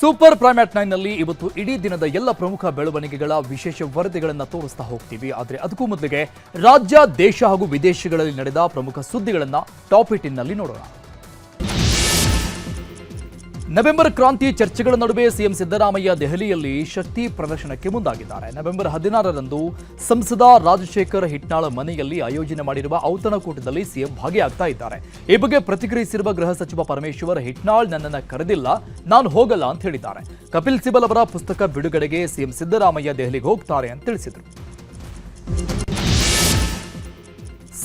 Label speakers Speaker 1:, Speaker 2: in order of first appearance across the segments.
Speaker 1: Super ಪ್ರೈಮ್ಯಾಟ್ ನೈನ್ನಲ್ಲಿ ಇವತ್ತು ಇಡೀ ದಿನದ ಎಲ್ಲ ಪ್ರಮುಖ ಬೆಳವಣಿಗೆಗಳ ವಿಶೇಷ ವರದಿಗಳನ್ನು ತೋರಿಸ್ತಾ ಹೋಗ್ತೀವಿ. ಆದರೆ ಅದಕ್ಕೂ ಮೊದಲಿಗೆ ರಾಜ್ಯ, ದೇಶ ಹಾಗೂ ವಿದೇಶಗಳಲ್ಲಿ ನಡೆದ ಪ್ರಮುಖ ಸುದ್ದಿಗಳನ್ನು ಟಾಪ್ನಲ್ಲಿ ನೋಡೋಣ. ನವೆಂಬರ್ ಕ್ರಾಂತಿ ಚರ್ಚೆಗಳ ನಡುವೆ ಸಿಎಂ ಸಿದ್ದರಾಮಯ್ಯ ದೆಹಲಿಯಲ್ಲಿ ಶಕ್ತಿ ಪ್ರದರ್ಶನಕ್ಕೆ ಮುಂದಾಗಿದ್ದಾರೆ. ನವೆಂಬರ್ ಹದಿನಾರರಂದು ಸಂಸದ ರಾಜಶೇಖರ್ ಹಿಟ್ನಾಳ ಮನೆಯಲ್ಲಿ ಆಯೋಜನೆ ಮಾಡಿರುವ ಔತಣಕೂಟದಲ್ಲಿ ಸಿಎಂ ಭಾಗಿಯಾಗ್ತಾ ಇದ್ದಾರೆ. ಈ ಬಗ್ಗೆ ಪ್ರತಿಕ್ರಿಯಿಸಿರುವ ಗೃಹ ಸಚಿವ ಪರಮೇಶ್ವರ್, ಹಿಟ್ನಾಳ್ ನನ್ನನ್ನು ಕರೆದಿಲ್ಲ, ನಾನು ಹೋಗಲ್ಲ ಅಂತ ಹೇಳಿದ್ದಾರೆ. ಕಪಿಲ್ ಸಿಬಲ್ ಅವರ ಪುಸ್ತಕ ಬಿಡುಗಡೆಗೆ ಸಿಎಂ ಸಿದ್ದರಾಮಯ್ಯ ದೆಹಲಿಗೆ ಹೋಗ್ತಾರೆ ಅಂತ ತಿಳಿಸಿದರು.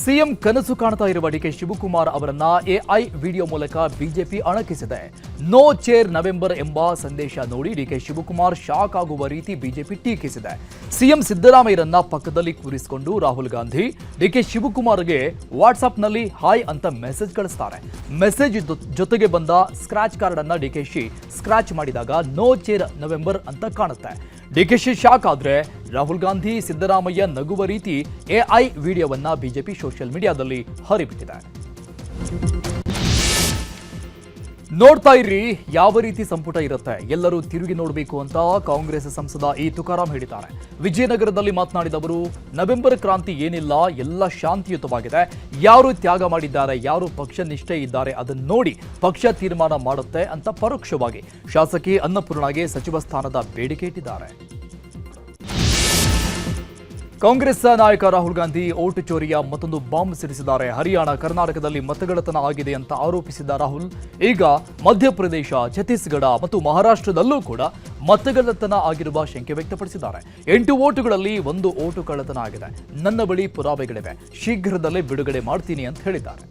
Speaker 1: ಸಿಎಂ ಕನಸು ಕಾಣ್ತಾ ಇರುವ ಡಿಕೆ ಶಿವಕುಮಾರ್ ಅವರನ್ನ ಎಐ ವಿಡಿಯೋ ಮೂಲಕ ಬಿಜೆಪಿ ಅಣಕಿಸಿದೆ. ನೋ ಚೇರ್ ನವೆಂಬರ್ ಎಂಬ ಸಂದೇಶ ನೋಡಿ ಡಿಕೆ ಶಿವಕುಮಾರ್ ಶಾಕ್ ಆಗುವ ರೀತಿ ಬಿಜೆಪಿ ಟೀಕಿಸಿದೆ. ಸಿಎಂ ಸಿದ್ದರಾಮಯ್ಯರನ್ನ ಪಕ್ಕದಲ್ಲಿ ಕೂರಿಸಿಕೊಂಡು ರಾಹುಲ್ ಗಾಂಧಿ ಡಿಕೆ ಶಿವಕುಮಾರ್ಗೆ ವಾಟ್ಸ್ಆಪ್ನಲ್ಲಿ ಹಾಯ್ ಅಂತ ಮೆಸೇಜ್ ಕಳಿಸ್ತಾರೆ. ಮೆಸೇಜ್ ಜೊತೆಗೆ ಬಂದ ಸ್ಕ್ರಾಚ್ ಕಾರ್ಡ್ ಅನ್ನ ಡಿಕೆಶಿ ಸ್ಕ್ರಾಚ್ ಮಾಡಿದಾಗ ನೋ ಚೇರ್ ನವೆಂಬರ್ ಅಂತ ಕಾಣುತ್ತೆ. ಡಿಕೆಶಿ ಶಾಕ್ ಆದ್ರೆ ರಾಹುಲ್ ಗಾಂಧಿ ಸಿದ್ದರಾಮಯ್ಯ ನಗುವ ರೀತಿ ಎಐ ವಿಡಿಯೋವನ್ನ ಬಿಜೆಪಿ ಸೋಷಿಯಲ್ ಮೀಡಿಯಾದಲ್ಲಿ ಹರಿಬಿಟ್ಟಿದೆ. ನೋಡ್ತಾ ಇರ್ರಿ, ಯಾವ ರೀತಿ ಸಂಪುಟ ಇರುತ್ತೆ? ಎಲ್ಲರೂ ತಿರುಗಿ ನೋಡಬೇಕು ಅಂತ ಕಾಂಗ್ರೆಸ್ ಸಂಸದ ಈ ತುಕಾರಾಂ ಹೇಳಿದ್ದಾರೆ. ವಿಜಯನಗರದಲ್ಲಿ ಮಾತನಾಡಿದ ಅವರು, ನವೆಂಬರ್ ಕ್ರಾಂತಿ ಏನಿಲ್ಲ, ಎಲ್ಲ ಶಾಂತಿಯುತವಾಗಿದೆ. ಯಾರು ತ್ಯಾಗ ಮಾಡಿದ್ದಾರೆ, ಯಾರು ಪಕ್ಷ ನಿಷ್ಠೆ ಇದ್ದಾರೆ, ಅದನ್ನು ನೋಡಿ ಪಕ್ಷ ತೀರ್ಮಾನ ಮಾಡುತ್ತೆ ಅಂತ ಪರೋಕ್ಷವಾಗಿ ಶಾಸಕಿ ಅನ್ನಪೂರ್ಣಗೆ ಸಚಿವ ಸ್ಥಾನದ ಬೇಡಿಕೆ ಇಟ್ಟಿದ್ದಾರೆ. ಕಾಂಗ್ರೆಸ್ ನಾಯಕ ರಾಹುಲ್ ಗಾಂಧಿ ಓಟು ಚೋರಿಯ ಮತ್ತೊಂದು ಬಾಂಬ್ ಸಿಡಿಸಿದ್ದಾರೆ. ಹರಿಯಾಣ, ಕರ್ನಾಟಕದಲ್ಲಿ ಮತಗಳತನ ಆಗಿದೆ ಅಂತ ಆರೋಪಿಸಿದ ರಾಹುಲ್. ಈಗ ಮಧ್ಯಪ್ರದೇಶ, ಛತ್ತೀಸ್ಗಢ ಮತ್ತು ಮಹಾರಾಷ್ಟ್ರದಲ್ಲೂ ಕೂಡ ಮತಗಳತನ ಆಗಿರುವ ಶಂಕೆ ವ್ಯಕ್ತಪಡಿಸಿದ್ದಾರೆ. ಎಂಟು ಓಟುಗಳಲ್ಲಿ ಒಂದು ಓಟು ಕಳ್ಳತನ ಆಗಿದೆ. ನನ್ನ ಬಳಿ ಪುರಾವೆಗಳಿವೆ. ಶೀಘ್ರದಲ್ಲೇ ಬಿಡುಗಡೆ ಮಾಡ್ತೀನಿ ಅಂತ ಹೇಳಿದ್ದಾರೆ.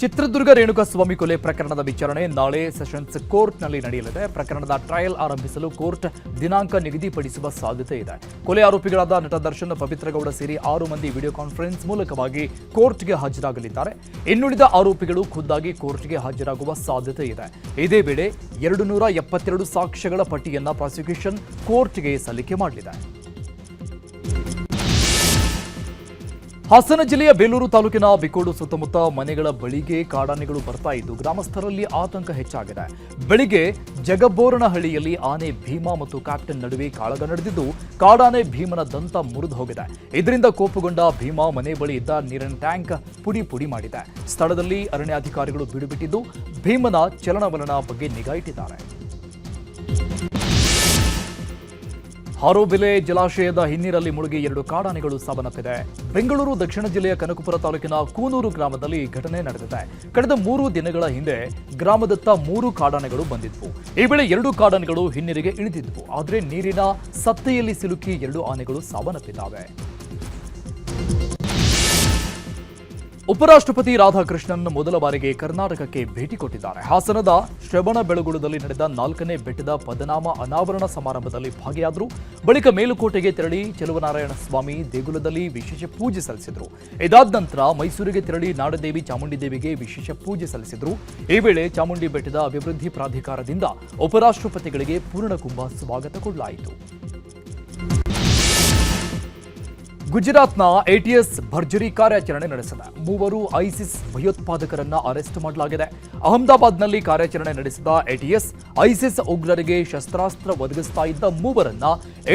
Speaker 1: ಚಿತ್ರದುರ್ಗ ರೇಣುಕಾಸ್ವಾಮಿ ಕೊಲೆ ಪ್ರಕರಣದ ವಿಚಾರಣೆ ನಾಳೆ ಸೆಷನ್ಸ್ ಕೋರ್ಟ್ನಲ್ಲಿ ನಡೆಯಲಿದೆ. ಪ್ರಕರಣದ ಟ್ರಯಲ್ ಆರಂಭಿಸಲು ಕೋರ್ಟ್ ದಿನಾಂಕ ನಿಗದಿಪಡಿಸುವ ಸಾಧ್ಯತೆ ಇದೆ. ಕೊಲೆ ಆರೋಪಿಗಳಾದ ನಟ ದರ್ಶನ್ ಪವಿತ್ರಗೌಡ ಸೇರಿ ಆರು ಮಂದಿ ವಿಡಿಯೋ ಕಾನ್ಫರೆನ್ಸ್ ಮೂಲಕವಾಗಿ ಕೋರ್ಟ್ಗೆ ಹಾಜರಾಗಲಿದ್ದಾರೆ. ಇನ್ನುಳಿದ ಆರೋಪಿಗಳು ಖುದ್ದಾಗಿ ಕೋರ್ಟ್ಗೆ ಹಾಜರಾಗುವ ಸಾಧ್ಯತೆ ಇದೆ. ಇದೇ ವೇಳೆ ಎರಡು ಸಾಕ್ಷ್ಯಗಳ ಪಟ್ಟಿಯನ್ನ ಪ್ರಾಸಿಕ್ಯೂಷನ್ ಕೋರ್ಟ್ಗೆ ಸಲ್ಲಿಕೆ ಮಾಡಲಿದೆ. ಹಾಸನ ಜಿಲ್ಲೆಯ ಬೇಲೂರು ತಾಲೂಕಿನ ಬಿಕೋಡು ಸುತ್ತಮುತ್ತ ಮನೆಗಳ ಬಳಿಗೆ ಕಾಡಾನೆಗಳು ಬರ್ತಾ ಇದ್ದು ಗ್ರಾಮಸ್ಥರಲ್ಲಿ ಆತಂಕ ಹೆಚ್ಚಾಗಿದೆ. ಬೆಳಿಗ್ಗೆ ಜಗಬೋರನಹಳ್ಳಿಯಲ್ಲಿ ಆನೆ ಭೀಮಾ ಮತ್ತು ಕ್ಯಾಪ್ಟನ್ ನಡುವೆ ಕಾಳಗ ನಡೆದಿದ್ದು ಕಾಡಾನೆ ಭೀಮನ ದಂತ ಮುರಿದು ಹೋಗಿದೆ. ಇದರಿಂದ ಕೋಪಗೊಂಡ ಭೀಮಾ ಮನೆ ಬಳಿ ಇದ್ದ ನೀರಿನ ಟ್ಯಾಂಕ್ ಪುಡಿ ಪುಡಿ ಮಾಡಿದೆ. ಸ್ಥಳದಲ್ಲಿ ಅರಣ್ಯಾಧಿಕಾರಿಗಳು ಬಿಡುಬಿಟ್ಟಿದ್ದು ಭೀಮನ ಚಲನವಲನ ಬಗ್ಗೆ ನಿಗಾ ಇಟ್ಟಿದ್ದಾರೆ. ಹಾರೋಬೆಲೆ ಜಲಾಶಯದ ಹಿನ್ನೀರಲ್ಲಿ ಮುಳುಗಿ ಎರಡು ಕಾಡಾನೆಗಳು ಸಾವನ್ನಪ್ಪಿದೆ. ಬೆಂಗಳೂರು, ದಕ್ಷಿಣ ಜಿಲ್ಲೆಯ ಕನಕಪುರ ತಾಲೂಕಿನ ಕೂನೂರು ಗ್ರಾಮದಲ್ಲಿ ಘಟನೆ ನಡೆದಿದೆ. ಕಳೆದ ಮೂರು ದಿನಗಳ ಹಿಂದೆ ಗ್ರಾಮದತ್ತ ಮೂರು ಕಾಡಾನೆಗಳು ಬಂದಿದ್ವು. ಈ ವೇಳೆ ಎರಡು ಕಾಡಾನೆಗಳು ಹಿನ್ನೀರಿಗೆ ಇಳಿದಿದ್ವು. ಆದರೆ ನೀರಿನ ಸತ್ತೆಯಲ್ಲಿ ಸಿಲುಕಿ ಎರಡು ಆನೆಗಳು ಸಾವನ್ನಪ್ಪಿದ್ದಾವೆ. ಉಪರಾಷ್ಟ್ರಪತಿ ರಾಧಾಕೃಷ್ಣನ್ ಮೊದಲ ಬಾರಿಗೆ ಕರ್ನಾಟಕಕ್ಕೆ ಭೇಟಿ ಕೊಟ್ಟಿದ್ದಾರೆ. ಹಾಸನದ ಶ್ರವಣ ಬೆಳಗುಳದಲ್ಲಿ ನಡೆದ ನಾಲ್ಕನೇ ಬೆಟ್ಟದ ಪದನಾಮ ಅನಾವರಣ ಸಮಾರಂಭದಲ್ಲಿ ಭಾಗಿಯಾದರು. ಬಳಿಕ ಮೇಲುಕೋಟೆಗೆ ತೆರಳಿ ಚೆಲುವನಾರಾಯಣ ಸ್ವಾಮಿ ದೇಗುಲದಲ್ಲಿ ವಿಶೇಷ ಪೂಜೆ ಸಲ್ಲಿಸಿದರು. ಇದಾದ ನಂತರ ಮೈಸೂರಿಗೆ ತೆರಳಿ ನಾಡದೇವಿ ಚಾಮುಂಡಿ ದೇವಿಗೆ ವಿಶೇಷ ಪೂಜೆ ಸಲ್ಲಿಸಿದರು. ಈ ವೇಳೆ ಚಾಮುಂಡಿ ಬೆಟ್ಟದ ಅಭಿವೃದ್ಧಿ ಪ್ರಾಧಿಕಾರದಿಂದ ಉಪರಾಷ್ಟ್ರಪತಿಗಳಿಗೆ ಪೂರ್ಣಕುಂಭ ಸ್ವಾಗತ ಕೊಡಲಾಯಿತು. ಗುಜರಾತ್ನ ಎಟಿಎಸ್ ಭರ್ಜರಿ ಕಾರ್ಯಾಚರಣೆ ನಡೆಸಿದೆ. ಮೂವರು ಐಸಿಸ್ ಭಯೋತ್ಪಾದಕರನ್ನ ಅರೆಸ್ಟ್ ಮಾಡಲಾಗಿದೆ. ಅಹಮದಾಬಾದ್ನಲ್ಲಿ ಕಾರ್ಯಾಚರಣೆ ನಡೆಸಿದ ಎಟಿಎಸ್ ಐಸಿಸ್ ಉಗ್ರರಿಗೆ ಶಸ್ತ್ರಾಸ್ತ್ರ ಒದಗಿಸ್ತಾ ಇದ್ದ ಮೂವರನ್ನ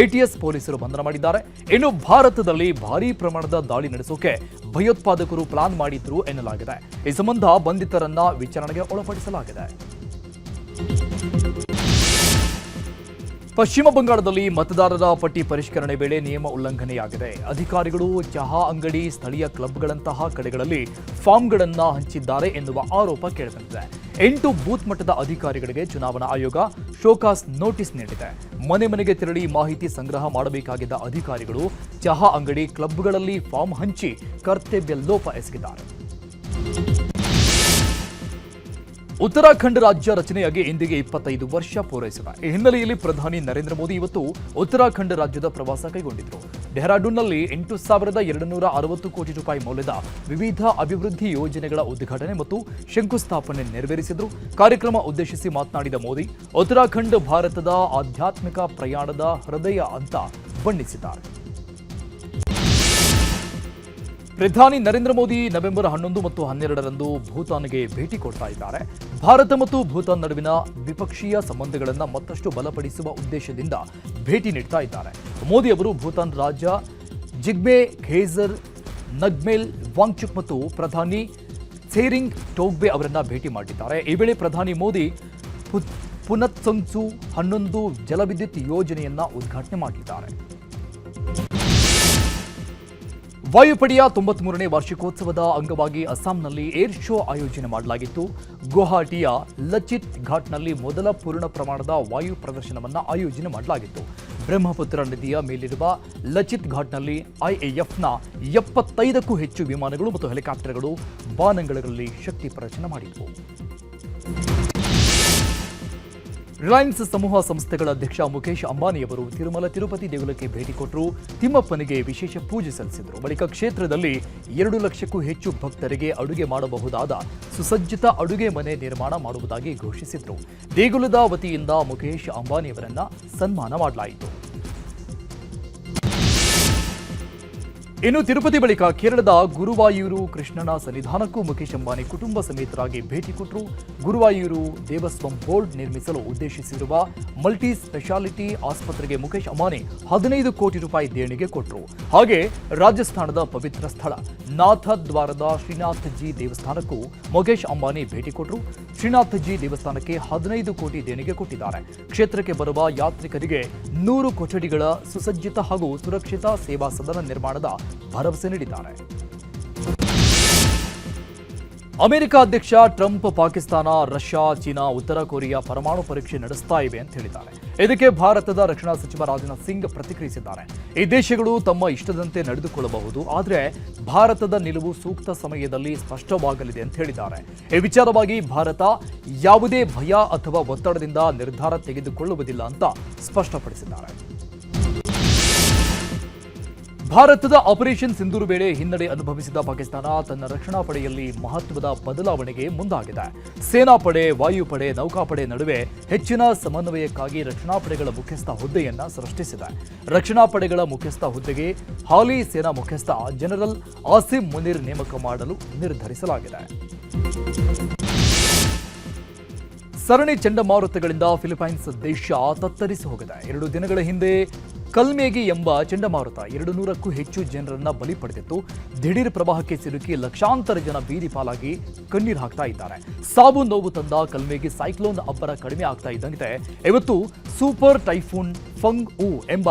Speaker 1: ಎಟಿಎಸ್ ಪೊಲೀಸರು ಬಂಧನ ಮಾಡಿದ್ದಾರೆ. ಇನ್ನು ಭಾರತದಲ್ಲಿ ಭಾರೀ ಪ್ರಮಾಣದ ದಾಳಿ ನಡೆಸೋಕೆ ಭಯೋತ್ಪಾದಕರು ಪ್ಲಾನ್ ಮಾಡಿದ್ರು ಎನ್ನಲಾಗಿದೆ. ಈ ಸಂಬಂಧ ಬಂಧಿತರನ್ನ ವಿಚಾರಣೆಗೆ ಒಳಪಡಿಸಲಾಗಿದೆ. ಪಶ್ಚಿಮ ಬಂಗಾಳದಲ್ಲಿ ಮತದಾರರ ಪಟ್ಟಿ ಪರಿಷ್ಕರಣೆ ವೇಳೆ ನಿಯಮ ಉಲ್ಲಂಘನೆಯಾಗಿದೆ. ಅಧಿಕಾರಿಗಳು ಚಹಾ ಅಂಗಡಿ, ಸ್ಥಳೀಯ ಕ್ಲಬ್ಗಳಂತಹ ಕಡೆಗಳಲ್ಲಿ ಫಾರ್ಮ್ಗಳನ್ನು ಹಂಚಿದ್ದಾರೆ ಎನ್ನುವ ಆರೋಪ ಕೇಳಿಬಂದಿದೆ. ಎಂಟು ಬೂತ್ ಮಟ್ಟದ ಅಧಿಕಾರಿಗಳಿಗೆ ಚುನಾವಣಾ ಆಯೋಗ ಶೋಕಾಸ್ ನೋಟಿಸ್ ನೀಡಿದೆ. ಮನೆ ಮನೆಗೆ ತೆರಳಿ ಮಾಹಿತಿ ಸಂಗ್ರಹ ಮಾಡಬೇಕಾಗಿದ್ದ ಅಧಿಕಾರಿಗಳು ಚಹಾ ಅಂಗಡಿ, ಕ್ಲಬ್ಗಳಲ್ಲಿ ಫಾರ್ಮ್ ಹಂಚಿ ಕರ್ತವ್ಯ ಲೋಪ ಎಸಗಿದ್ದಾರೆ. ಉತ್ತರಾಖಂಡ್ ರಾಜ್ಯ ರಚನೆಯಾಗಿ ಇಂದಿಗೆ ಇಪ್ಪತ್ತೈದು ವರ್ಷ ಪೂರೈಸಿದೆ. ಈ ಹಿನ್ನೆಲೆಯಲ್ಲಿ ಪ್ರಧಾನಿ ನರೇಂದ್ರ ಮೋದಿ ಇವತ್ತು ಉತ್ತರಾಖಂಡ್ ರಾಜ್ಯದ ಪ್ರವಾಸ ಕೈಗೊಂಡಿದ್ರು. ಡೆಹ್ರಾಡೂನ್ನಲ್ಲಿ ಎಂಟು ಸಾವಿರದ ಎರಡು ನೂರ ಅರವತ್ತು ಕೋಟಿ ರೂಪಾಯಿ ಮೌಲ್ಯದ ವಿವಿಧ ಅಭಿವೃದ್ಧಿ ಯೋಜನೆಗಳ ಉದ್ಘಾಟನೆ ಮತ್ತು ಶಂಕುಸ್ಥಾಪನೆ ನೆರವೇರಿಸಿದ್ರು. ಕಾರ್ಯಕ್ರಮ ಉದ್ದೇಶಿಸಿ ಮಾತನಾಡಿದ ಮೋದಿ, ಉತ್ತರಾಖಂಡ್ ಭಾರತದ ಆಧ್ಯಾತ್ಮಿಕ ಪ್ರಯಾಣದ ಹೃದಯ ಅಂತ ಬಣ್ಣಿಸಿದ್ದಾರೆ. ಪ್ರಧಾನಿ ನರೇಂದ್ರ ಮೋದಿ ನವೆಂಬರ್ ಹನ್ನೊಂದು ಮತ್ತು ಹನ್ನೆರಡರಂದು ಭೂತಾನ್ಗೆ ಭೇಟಿ ಕೊಡ್ತಾ ಇದ್ದಾರೆ. ಭಾರತ ಮತ್ತು ಭೂತಾನ್ ನಡುವಿನ ದ್ವಿಪಕ್ಷೀಯ ಸಂಬಂಧಗಳನ್ನು ಮತ್ತಷ್ಟು ಬಲಪಡಿಸುವ ಉದ್ದೇಶದಿಂದ ಭೇಟಿ ನೀಡ್ತಾ ಇದ್ದಾರೆ. ಮೋದಿ ಅವರು ಭೂತಾನ್ ರಾಜ ಜಿಗ್ಮೆ ಖೇಜರ್ ನಗ್ಮೇಲ್, ವಾಂಗ್ಚುಕ್ ಮತ್ತು ಪ್ರಧಾನಿ ಸೇರಿಂಗ್ ಟೋಗ್ಬೆ ಅವರನ್ನ ಭೇಟಿ ಮಾಡಿದ್ದಾರೆ. ಈ ವೇಳೆ ಪ್ರಧಾನಿ ಮೋದಿ ಪು- ಪುನತ್ಸಂಗ್ಸು ಹನ್ನೊಂದು ಜಲವಿದ್ಯುತ್ ಯೋಜನೆಯನ್ನ ಉದ್ಘಾಟನೆ ಮಾಡಿದ್ದಾರೆ. ವಾಯುಪಡೆಯ ತೊಂಬತ್ಮೂರನೇ ವಾರ್ಷಿಕೋತ್ಸವದ ಅಂಗವಾಗಿ ಅಸ್ಸಾಂನಲ್ಲಿ ಏರ್ ಶೋ ಆಯೋಜನೆ ಮಾಡಲಾಗಿತ್ತು. ಗುವಾಹಟಿಯ ಲಚಿತ್ ಘಾಟ್ನಲ್ಲಿ ಮೊದಲ ಪೂರ್ಣ ಪ್ರಮಾಣದ ವಾಯು ಪ್ರದರ್ಶನವನ್ನು ಆಯೋಜನೆ ಮಾಡಲಾಗಿತ್ತು. ಬ್ರಹ್ಮಪುತ್ರ ನದಿಯ ಮೇಲಿರುವ ಲಚಿತ್ ಘಾಟ್ನಲ್ಲಿ ಐಎಎಫ್ನ ಎಪ್ಪತ್ತೈದಕ್ಕೂ ಹೆಚ್ಚು ವಿಮಾನಗಳು ಮತ್ತು ಹೆಲಿಕಾಪ್ಟರ್ಗಳು ಬಾನಂಗಳಗಳಲ್ಲಿ ಶಕ್ತಿ ಪ್ರದರ್ಶನ ಮಾಡಿದವು. ರಿಲಯನ್ಸ್ ಸಮೂಹ ಸಂಸ್ಥೆಗಳ ಅಧ್ಯಕ್ಷ ಮುಖೇಶ್ ಅಂಬಾನಿಯವರು ತಿರುಮಲ ತಿರುಪತಿ ದೇಗುಲಕ್ಕೆ ಭೇಟಿ ಕೊಟ್ಟರು. ತಿಮ್ಮಪ್ಪನಿಗೆ ವಿಶೇಷ ಪೂಜೆ ಸಲ್ಲಿಸಿದರು. ಬಳಿಕ ಕ್ಷೇತ್ರದಲ್ಲಿ ಎರಡು ಲಕ್ಷಕ್ಕೂ ಹೆಚ್ಚು ಭಕ್ತರಿಗೆ ಅಡುಗೆ ಮಾಡಬಹುದಾದ ಸುಸಜ್ಜಿತ ಅಡುಗೆ ಮನೆ ನಿರ್ಮಾಣ ಮಾಡುವುದಾಗಿ ಘೋಷಿಸಿದರು. ದೇಗುಲದ ವತಿಯಿಂದ ಮುಖೇಶ್ ಅಂಬಾನಿಯವರನ್ನ ಸನ್ಮಾನ ಮಾಡಲಾಯಿತು. ಇನ್ನು ತಿರುಪತಿ ಬಳಿಕ ಕೇರಳದ ಗುರುವಾಯೂರು ಕೃಷ್ಣನ ಸನ್ನಿಧಾನಕ್ಕೂ ಮುಖೇಶ್ ಅಂಬಾನಿ ಕುಟುಂಬ ಸಮೇತರಾಗಿ ಭೇಟಿ ಕೊಟ್ಟರು ಗುರುವಾಯೂರು ದೇವಸ್ವಂ ಬೋರ್ಡ್ ನಿರ್ಮಿಸಲು ಉದ್ದೇಶಿಸಿರುವ ಮಲ್ಟಿ ಸ್ಪೆಷಾಲಿಟಿ ಆಸ್ಪತ್ರೆಗೆ ಮುಖೇಶ್ ಅಂಬಾನಿ ಹದಿನೈದು ಕೋಟಿ ರೂಪಾಯಿ ದೇಣಿಗೆ ಕೊಟ್ಟರು ಹಾಗೆ ರಾಜಸ್ಥಾನದ ಪವಿತ್ರ ಸ್ಥಳ ನಾಥದ್ವಾರದ ಶ್ರೀನಾಥ್ಜಿ ದೇವಸ್ಥಾನಕ್ಕೂ ಮುಖೇಶ್ ಅಂಬಾನಿ ಭೇಟಿ ಕೊಟ್ಟರು ಶ್ರೀನಾಥ್ಜಿ ದೇವಸ್ಥಾನಕ್ಕೆ ಹದಿನೈದು ಕೋಟಿ ದೇಣಿಗೆ ಕೊಟ್ಟಿದ್ದಾರೆ. ಕ್ಷೇತ್ರಕ್ಕೆ ಬರುವ ಯಾತ್ರಿಕರಿಗೆ ನೂರು ಕೊಠಡಿಗಳ ಸುಸಜ್ಜಿತ ಹಾಗೂ ಸುರಕ್ಷಿತ ಸೇವಾ ಸದನ ನಿರ್ಮಾಣದ ಭರವಸೆ ನೀಡಿದ್ದಾರೆ. ಅಮೆರಿಕ ಅಧ್ಯಕ್ಷ ಟ್ರಂಪ್, ಪಾಕಿಸ್ತಾನ, ರಷ್ಯಾ, ಚೀನಾ, ಉತ್ತರ ಕೊರಿಯಾ ಪರಮಾಣು ಪರೀಕ್ಷೆ ನಡೆಸ್ತಾ ಇವೆ ಅಂತ ಹೇಳಿದ್ದಾರೆ. ಇದಕ್ಕೆ ಭಾರತದ ರಕ್ಷಣಾ ಸಚಿವ ರಾಜನಾಥ್ ಸಿಂಗ್ ಪ್ರತಿಕ್ರಿಯಿಸಿದ್ದಾರೆ. ಈ ದೇಶಗಳು ತಮ್ಮ ಇಷ್ಟದಂತೆ ನಡೆದುಕೊಳ್ಳಬಹುದು, ಆದರೆ ಭಾರತದ ನಿಲುವು ಸೂಕ್ತ ಸಮಯದಲ್ಲಿ ಸ್ಪಷ್ಟವಾಗಲಿದೆ ಅಂತ ಹೇಳಿದ್ದಾರೆ. ಈ ವಿಚಾರವಾಗಿ ಭಾರತ ಯಾವುದೇ ಭಯ ಅಥವಾ ಒತ್ತಡದಿಂದ ನಿರ್ಧಾರ ತೆಗೆದುಕೊಳ್ಳುವುದಿಲ್ಲ ಅಂತ ಸ್ಪಷ್ಟಪಡಿಸಿದ್ದಾರೆ. ಭಾರತದ ಆಪರೇಷನ್ ಸಿಂಧೂರು ವೇಳೆ ಹಿನ್ನಡೆ ಅನುಭವಿಸಿದ ಪಾಕಿಸ್ತಾನ ತನ್ನ ರಕ್ಷಣಾ ಪಡೆಯಲ್ಲಿ ಮಹತ್ವದ ಬದಲಾವಣೆಗೆ ಮುಂದಾಗಿದೆ. ಸೇನಾಪಡೆ, ವಾಯುಪಡೆ, ನೌಕಾಪಡೆ ನಡುವೆ ಹೆಚ್ಚಿನ ಸಮನ್ವಯಕ್ಕಾಗಿ ರಕ್ಷಣಾ ಪಡೆಗಳ ಮುಖ್ಯಸ್ಥ ಹುದ್ದೆಯನ್ನ ಸೃಷ್ಟಿಸಿದೆ. ರಕ್ಷಣಾ ಪಡೆಗಳ ಮುಖ್ಯಸ್ಥ ಹುದ್ದೆಗೆ ಹಾಲಿ ಸೇನಾ ಮುಖ್ಯಸ್ಥ ಜನರಲ್ ಆಸಿಮ್ ಮುನೀರ್ ನೇಮಕ ಮಾಡಲು ನಿರ್ಧರಿಸಲಾಗಿದೆ. ಸರಣಿ ಚಂಡಮಾರುತಗಳಿಂದ ಫಿಲಿಪೈನ್ಸ್ ದೇಶ ತತ್ತರಿಸಿ ಹೋಗಿದೆ. ಎರಡು ದಿನಗಳ ಹಿಂದೆ ಕಲ್ಮೇಗಿ ಎಂಬ ಚಂಡಮಾರುತ ಎರಡು ನೂರಕ್ಕೂ ಹೆಚ್ಚು ಜನರನ್ನ ಬಲಿ ಪಡೆದಿತ್ತು. ದಿಢೀರ್ ಪ್ರವಾಹಕ್ಕೆ ಸಿಲುಕಿ ಲಕ್ಷಾಂತರ ಜನ ಬೀದಿ ಪಾಲಾಗಿ ಕಣ್ಣೀರು ಹಾಕ್ತಾ ಇದ್ದಾರೆ. ಸಾಬು ನೋವು ತಂದ ಕಲ್ಮೇಗಿ ಸೈಕ್ಲೋನ್ ಅಬ್ಬರ ಕಡಿಮೆ ಆಗ್ತಾ ಇದ್ದಂತೆ ಇವತ್ತು ಸೂಪರ್ ಟೈಫೂನ್ ಫಂಗ್ ಉ ಎಂಬ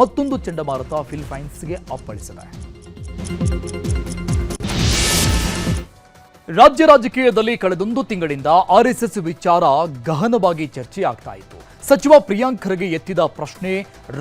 Speaker 1: ಮತ್ತೊಂದು ಚಂಡಮಾರುತ ಫಿಲಿಪೈನ್ಸ್ಗೆ ಅಪ್ಪಳಿಸಿದೆ. ರಾಜ್ಯ ರಾಜಕೀಯದಲ್ಲಿ ಕಳೆದೊಂದು ತಿಂಗಳಿಂದ ಆರ್ಎಸ್ಎಸ್ ವಿಚಾರ ಗಹನವಾಗಿ ಚರ್ಚೆಯಾಗ್ತಾ ಇತ್ತು. ಸಚಿವ ಪ್ರಿಯಾಂಕ್ ಖರ್ಗೆ ಎತ್ತಿದ ಪ್ರಶ್ನೆ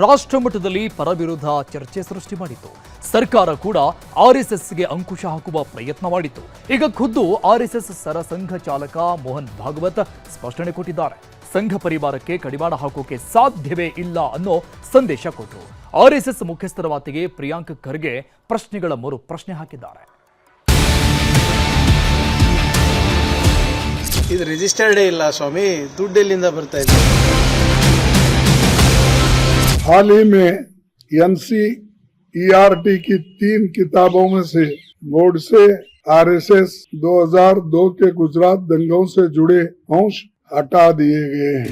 Speaker 1: ರಾಷ್ಟ್ರ ಮಟ್ಟದಲ್ಲಿ ಪರವಿರೋಧ ಚರ್ಚೆ ಸೃಷ್ಟಿ ಮಾಡಿತು. ಸರ್ಕಾರ ಕೂಡ ಆರ್ಎಸ್ಎಸ್ಗೆ ಅಂಕುಶ ಹಾಕುವ ಪ್ರಯತ್ನ ಮಾಡಿತು. ಈಗ ಖುದ್ದು ಆರ್ಎಸ್ಎಸ್ ಸರಸಂಘ ಚಾಲಕ ಮೋಹನ್ ಭಾಗವತ್ ಸ್ಪಷ್ಟನೆ ಕೊಟ್ಟಿದ್ದಾರೆ. ಸಂಘ ಪರಿವಾರಕ್ಕೆ ಕಡಿವಾಣ ಹಾಕೋಕೆ ಸಾಧ್ಯವೇ ಇಲ್ಲ ಅನ್ನೋ ಸಂದೇಶ ಕೊಟ್ಟರು ಆರ್ಎಸ್ಎಸ್ ಮುಖ್ಯಸ್ಥರ ಮಾತಿಗೆ ಪ್ರಿಯಾಂಕ್ ಖರ್ಗೆ ಪ್ರಶ್ನೆಗಳ ಮರು ಪ್ರಶ್ನೆ ಹಾಕಿದ್ದಾರೆ.
Speaker 2: ಇದು ರಿಜಿಸ್ಟರ್ಡೇ ಇಲ್ಲ ಸ್ವಾಮಿ ದುಡ್ಡು ಎಲ್ಲಿಂದ ಬರ್ತಾ ಇದೆ
Speaker 3: हाल ही में एनसीईआरटी की तीन किताबों में से बोर्ड से आरएसएस 2002 के गुजरात दंगों से जुड़े अंश हटा दिए गए हैं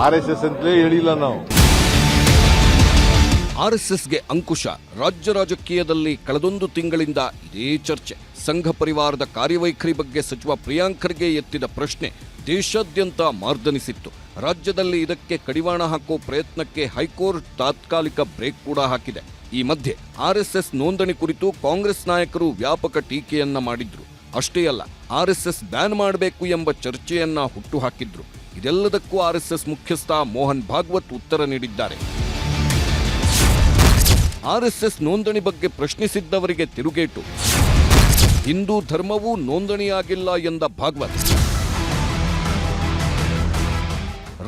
Speaker 4: ಆರ್ ಎಸ್ ಎಸ್ ಅಂತಲೇ ಹೇಳಿಲ್ಲ ನಾವು
Speaker 5: ಆರ್ಎಸ್ಎಸ್ಗೆ ಅಂಕುಶ ರಾಜ್ಯ ರಾಜಕೀಯದಲ್ಲಿ ಕಳೆದೊಂದು ತಿಂಗಳಿಂದ ಇದೇ ಚರ್ಚೆ ಸಂಘ ಪರಿವಾರದ ಕಾರ್ಯವೈಖರಿ ಬಗ್ಗೆ ಸಚಿವ ಪ್ರಿಯಾಂಕ್ ಖರ್ಗೆ ಎತ್ತಿದ ಪ್ರಶ್ನೆ ದೇಶಾದ್ಯಂತ ಮಾರ್ದನಿಸಿತ್ತು. ರಾಜ್ಯದಲ್ಲಿ ಇದಕ್ಕೆ ಕಡಿವಾಣ ಹಾಕೋ ಪ್ರಯತ್ನಕ್ಕೆ ಹೈಕೋರ್ಟ್ ತಾತ್ಕಾಲಿಕ ಬ್ರೇಕ್ ಕೂಡ ಹಾಕಿದೆ. ಈ ಮಧ್ಯೆ ಆರ್ಎಸ್ಎಸ್ ನೋಂದಣಿ ಕುರಿತು ಕಾಂಗ್ರೆಸ್ ನಾಯಕರು ವ್ಯಾಪಕ ಟೀಕೆಯನ್ನ ಮಾಡಿದ್ರು. ಅಷ್ಟೇ ಅಲ್ಲ ಆರ್ಎಸ್ಎಸ್ ಬ್ಯಾನ್ ಮಾಡಬೇಕು ಎಂಬ ಚರ್ಚೆಯನ್ನ ಹುಟ್ಟುಹಾಕಿದ್ರು. ಇದೆಲ್ಲದಕ್ಕೂ ಆರ್ಎಸ್ಎಸ್ ಮುಖ್ಯಸ್ಥ ಮೋಹನ್ ಭಾಗವತ್ ಉತ್ತರ ನೀಡಿದ್ದಾರೆ. ಆರ್ಎಸ್ಎಸ್ ನೋಂದಣಿ ಬಗ್ಗೆ ಪ್ರಶ್ನಿಸಿದ್ದವರಿಗೆ ತಿರುಗೇಟು. ಹಿಂದೂ ಧರ್ಮವೂ ನೋಂದಣಿಯಾಗಿಲ್ಲ ಎಂದ ಭಾಗವತ್.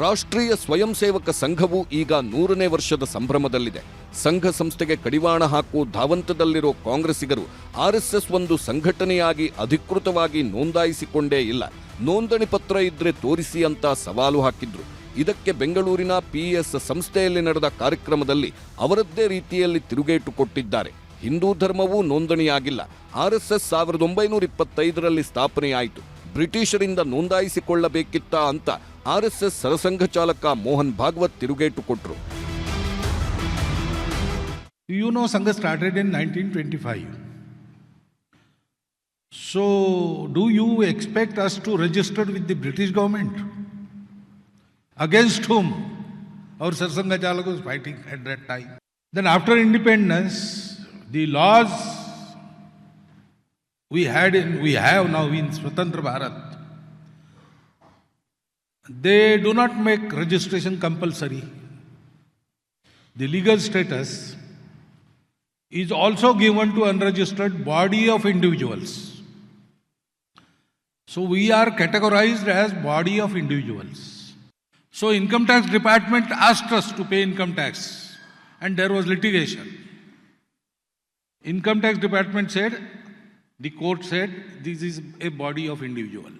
Speaker 5: ರಾಷ್ಟ್ರೀಯ ಸ್ವಯಂ ಸೇವಕ ಸಂಘವು ಈಗ ನೂರನೇ ವರ್ಷದ ಸಂಭ್ರಮದಲ್ಲಿದೆ. ಸಂಘ ಸಂಸ್ಥೆಗೆ ಕಡಿವಾಣ ಹಾಕುವ ಧಾವಂತದಲ್ಲಿರೋ ಕಾಂಗ್ರೆಸ್ಸಿಗರು ಆರ್ಎಸ್ಎಸ್ ಒಂದು ಸಂಘಟನೆಯಾಗಿ ಅಧಿಕೃತವಾಗಿ ನೋಂದಾಯಿಸಿಕೊಂಡೇ ಇಲ್ಲ. ನೋಂದಣಿ ಪತ್ರ ಇದ್ರೆ ತೋರಿಸಿ ಅಂತ ಸವಾಲು ಹಾಕಿದ್ರು. ಇದಕ್ಕೆ ಬೆಂಗಳೂರಿನ ಪಿಎಸ್ ಸಂಸ್ಥೆಯಲ್ಲಿ ನಡೆದ ಕಾರ್ಯಕ್ರಮದಲ್ಲಿ ಅವರದ್ದೇ ರೀತಿಯಲ್ಲಿ ತಿರುಗೇಟು ಕೊಟ್ಟಿದ್ದಾರೆ. ಹಿಂದೂ ಧರ್ಮವೂ ನೋಂದಣಿಯಾಗಿಲ್ಲ. ಆರ್ ಎಸ್ ಎಸ್ ಸಾವಿರದ ಒಂಬೈನೂರ ಇಪ್ಪತ್ತೈದರಲ್ಲಿ ಸ್ಥಾಪನೆಯಾಯಿತು. ಬ್ರಿಟಿಷರಿಂದ ನೋಂದಾಯಿಸಿಕೊಳ್ಳಬೇಕಿತ್ತ ಅಂತ ಆರ್ ಎಸ್ ಎಸ್ ಸರಸಂಘ ಚಾಲಕ ಮೋಹನ್ ಭಾಗವತ್ ತಿರುಗೇಟು ಕೊಟ್ಟರು
Speaker 6: you know Sangh started in nineteen twenty five so do you expect us to registered with the British government against whom ಅವ್ರ Sarsanghchalak fighting at that time then after independence the laws we had in, we have now in Swatantra Bharat, they do not make registration compulsory. The legal status is also given to unregistered body of individuals. So we are categorized as body of individuals. So income tax department asked us to pay income tax and there was litigation. Income tax department said, the court said this is a body of individual.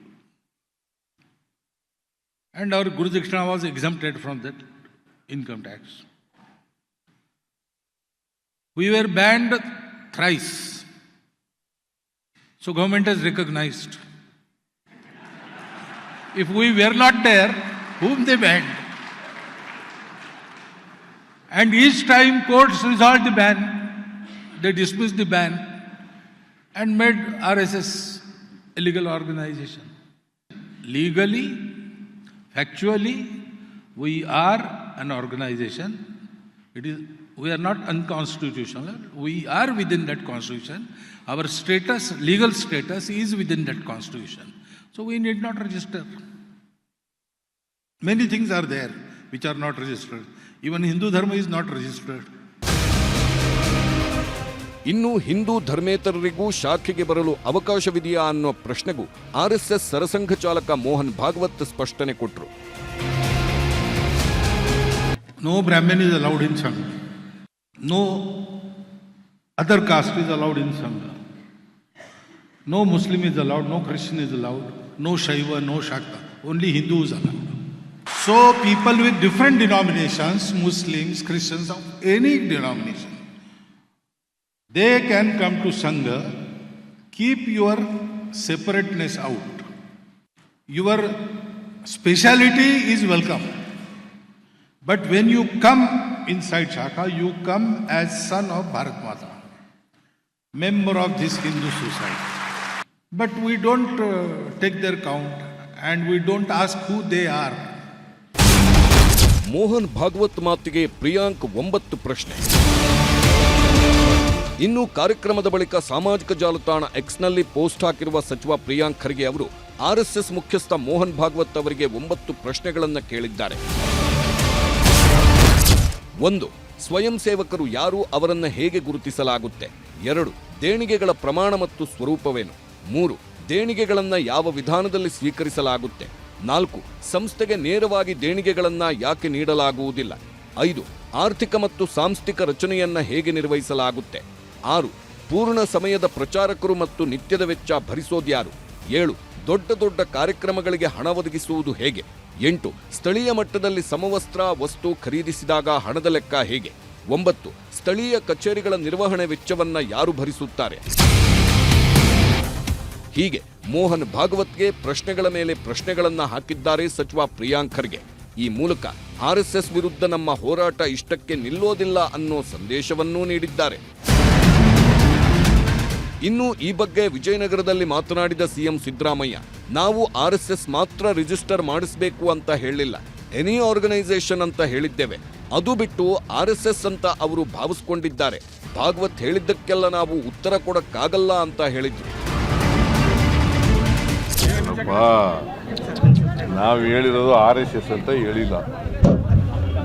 Speaker 6: And our Guru Dakshina was exempted from that income tax. We were banned thrice. So government has recognized. If we were not there, whom they banned? And each time courts resolved the ban, they dismissed the ban and made RSS a legal organization. Legally, factually, we are an organization. It is we are not unconstitutional. We are within that constitution. Our status, legal status, is within that constitution. So we need not register. Many things are there which are not registered. Even Hindu Dharma is not registered.
Speaker 5: ಇನ್ನು ಹಿಂದೂ ಧರ್ಮೇತರರಿಗೂ ಶಾಖೆಗೆ ಬರಲು ಅವಕಾಶವಿದೆಯಾ ಅನ್ನೋ ಪ್ರಶ್ನೆಗೂ RSS ಸರಸಂಘ ಚಾಲಕ ಮೋಹನ್ ಭಾಗವತ್ ಸ್ಪಷ್ಟನೆ ಕೊಟ್ಟರು
Speaker 6: no Brahmin is allowed in Sangh no other caste is allowed in Sangh no Muslim is allowed no Christian is allowed no Shaiva no shakha only Hindu is allowed so people with different denominations Muslims Christians of any denomination they can come to Sangha, keep your separateness out. Your speciality is welcome. But when you come inside Shaka, you come as son of Bharat Mata, member of this Hindu society. But we don't uh, take their count and we don't ask who they are.
Speaker 5: Mohan Bhagwat ಮಾತಿಗೆ ಪ್ರಿಯಾಂಕ್ ಒಂಬತ್ತು ಪ್ರಶ್ನೆ ಇನ್ನು ಕಾರ್ಯಕ್ರಮದ ಬಳಿಕ ಸಾಮಾಜಿಕ ಜಾಲತಾಣ ಎಕ್ಸ್ನಲ್ಲಿ post ಹಾಕಿರುವ ಸಚಿವ ಪ್ರಿಯಾಂಕ್ ಖರ್ಗೆ ಅವರು ಆರ್ಎಸ್ಎಸ್ ಮುಖ್ಯಸ್ಥ ಮೋಹನ್ ಭಾಗವತ್ ಅವರಿಗೆ ಒಂಬತ್ತು ಪ್ರಶ್ನೆಗಳನ್ನು ಕೇಳಿದ್ದಾರೆ. ಒಂದು, ಸ್ವಯಂ ಸೇವಕರು ಯಾರು ಅವರನ್ನು ಹೇಗೆ ಗುರುತಿಸಲಾಗುತ್ತೆ? ಎರಡು, ದೇಣಿಗೆಗಳ ಪ್ರಮಾಣ ಮತ್ತು ಸ್ವರೂಪವೇನು? ಮೂರು, ದೇಣಿಗೆಗಳನ್ನು ಯಾವ ವಿಧಾನದಲ್ಲಿ ಸ್ವೀಕರಿಸಲಾಗುತ್ತೆ? ನಾಲ್ಕು, ಸಂಸ್ಥೆಗೆ ನೇರವಾಗಿ ದೇಣಿಗೆಗಳನ್ನು ಯಾಕೆ ನೀಡಲಾಗುವುದಿಲ್ಲ? ಐದು, ಆರ್ಥಿಕ ಮತ್ತು ಸಾಂಸ್ಥಿಕ ರಚನೆಯನ್ನು ಹೇಗೆ ನಿರ್ವಹಿಸಲಾಗುತ್ತೆ? ಆರು, ಪೂರ್ಣ ಸಮಯದ ಪ್ರಚಾರಕರು ಮತ್ತು ನಿತ್ಯದ ವೆಚ್ಚ ಭರಿಸೋದ್ಯಾರು. ಏಳು, ದೊಡ್ಡ ದೊಡ್ಡ ಕಾರ್ಯಕ್ರಮಗಳಿಗೆ ಹಣ ಒದಗಿಸುವುದು ಹೇಗೆ? ಎಂಟು, ಸ್ಥಳೀಯ ಮಟ್ಟದಲ್ಲಿ ಸಮವಸ್ತ್ರ, ವಸ್ತು ಖರೀದಿಸಿದಾಗ ಹಣದ ಲೆಕ್ಕ ಹೇಗೆ? ಒಂಬತ್ತು, ಸ್ಥಳೀಯ ಕಚೇರಿಗಳ ನಿರ್ವಹಣೆ ವೆಚ್ಚವನ್ನು ಯಾರು ಭರಿಸುತ್ತಾರೆ? ಹೀಗೆ ಮೋಹನ್ ಭಾಗವತ್ಗೆ ಪ್ರಶ್ನೆಗಳ ಮೇಲೆ ಪ್ರಶ್ನೆಗಳನ್ನು ಹಾಕಿದ್ದಾರೆ ಸಚಿವ ಪ್ರಿಯಾಂಕ್ ಖರ್ಗೆ. ಈ ಮೂಲಕ ಆರ್ಎಸ್ಎಸ್ ವಿರುದ್ಧ ನಮ್ಮ ಹೋರಾಟ ಇಷ್ಟಕ್ಕೆ ನಿಲ್ಲೋದಿಲ್ಲ ಅನ್ನೋ ಸಂದೇಶವನ್ನೂ ನೀಡಿದ್ದಾರೆ. ಇನ್ನು ಈ ಬಗ್ಗೆ ವಿಜಯನಗರದಲ್ಲಿ ಮಾತನಾಡಿದ ಸಿಎಂ ಸಿದ್ದರಾಮಯ್ಯ, ನಾವು ಆರ್ಎಸ್ಎಸ್ ಮಾತ್ರ ರಿಜಿಸ್ಟರ್ ಮಾಡಿಸಬೇಕು ಅಂತ ಹೇಳಿಲ್ಲ, ಎನಿ ಆರ್ಗನೈಸೇಷನ್ ಅಂತ ಹೇಳಿದ್ದೇವೆ. ಅದು ಬಿಟ್ಟು ಆರ್ಎಸ್ಎಸ್ ಅಂತ ಅವರು ಭಾವಿಸ್ಕೊಂಡಿದ್ದಾರೆ. ಭಾಗವತ್ ಹೇಳಿದ್ದಕ್ಕೆಲ್ಲ ನಾವು ಉತ್ತರ ಕೊಡಕ್ಕಾಗಲ್ಲ ಅಂತ ಹೇಳಿದ್ರು.
Speaker 4: ನಾವು ಹೇಳಿರೋದು ಆರ್ ಎಸ್ ಎಸ್ ಅಂತ ಹೇಳಿಲ್ಲ.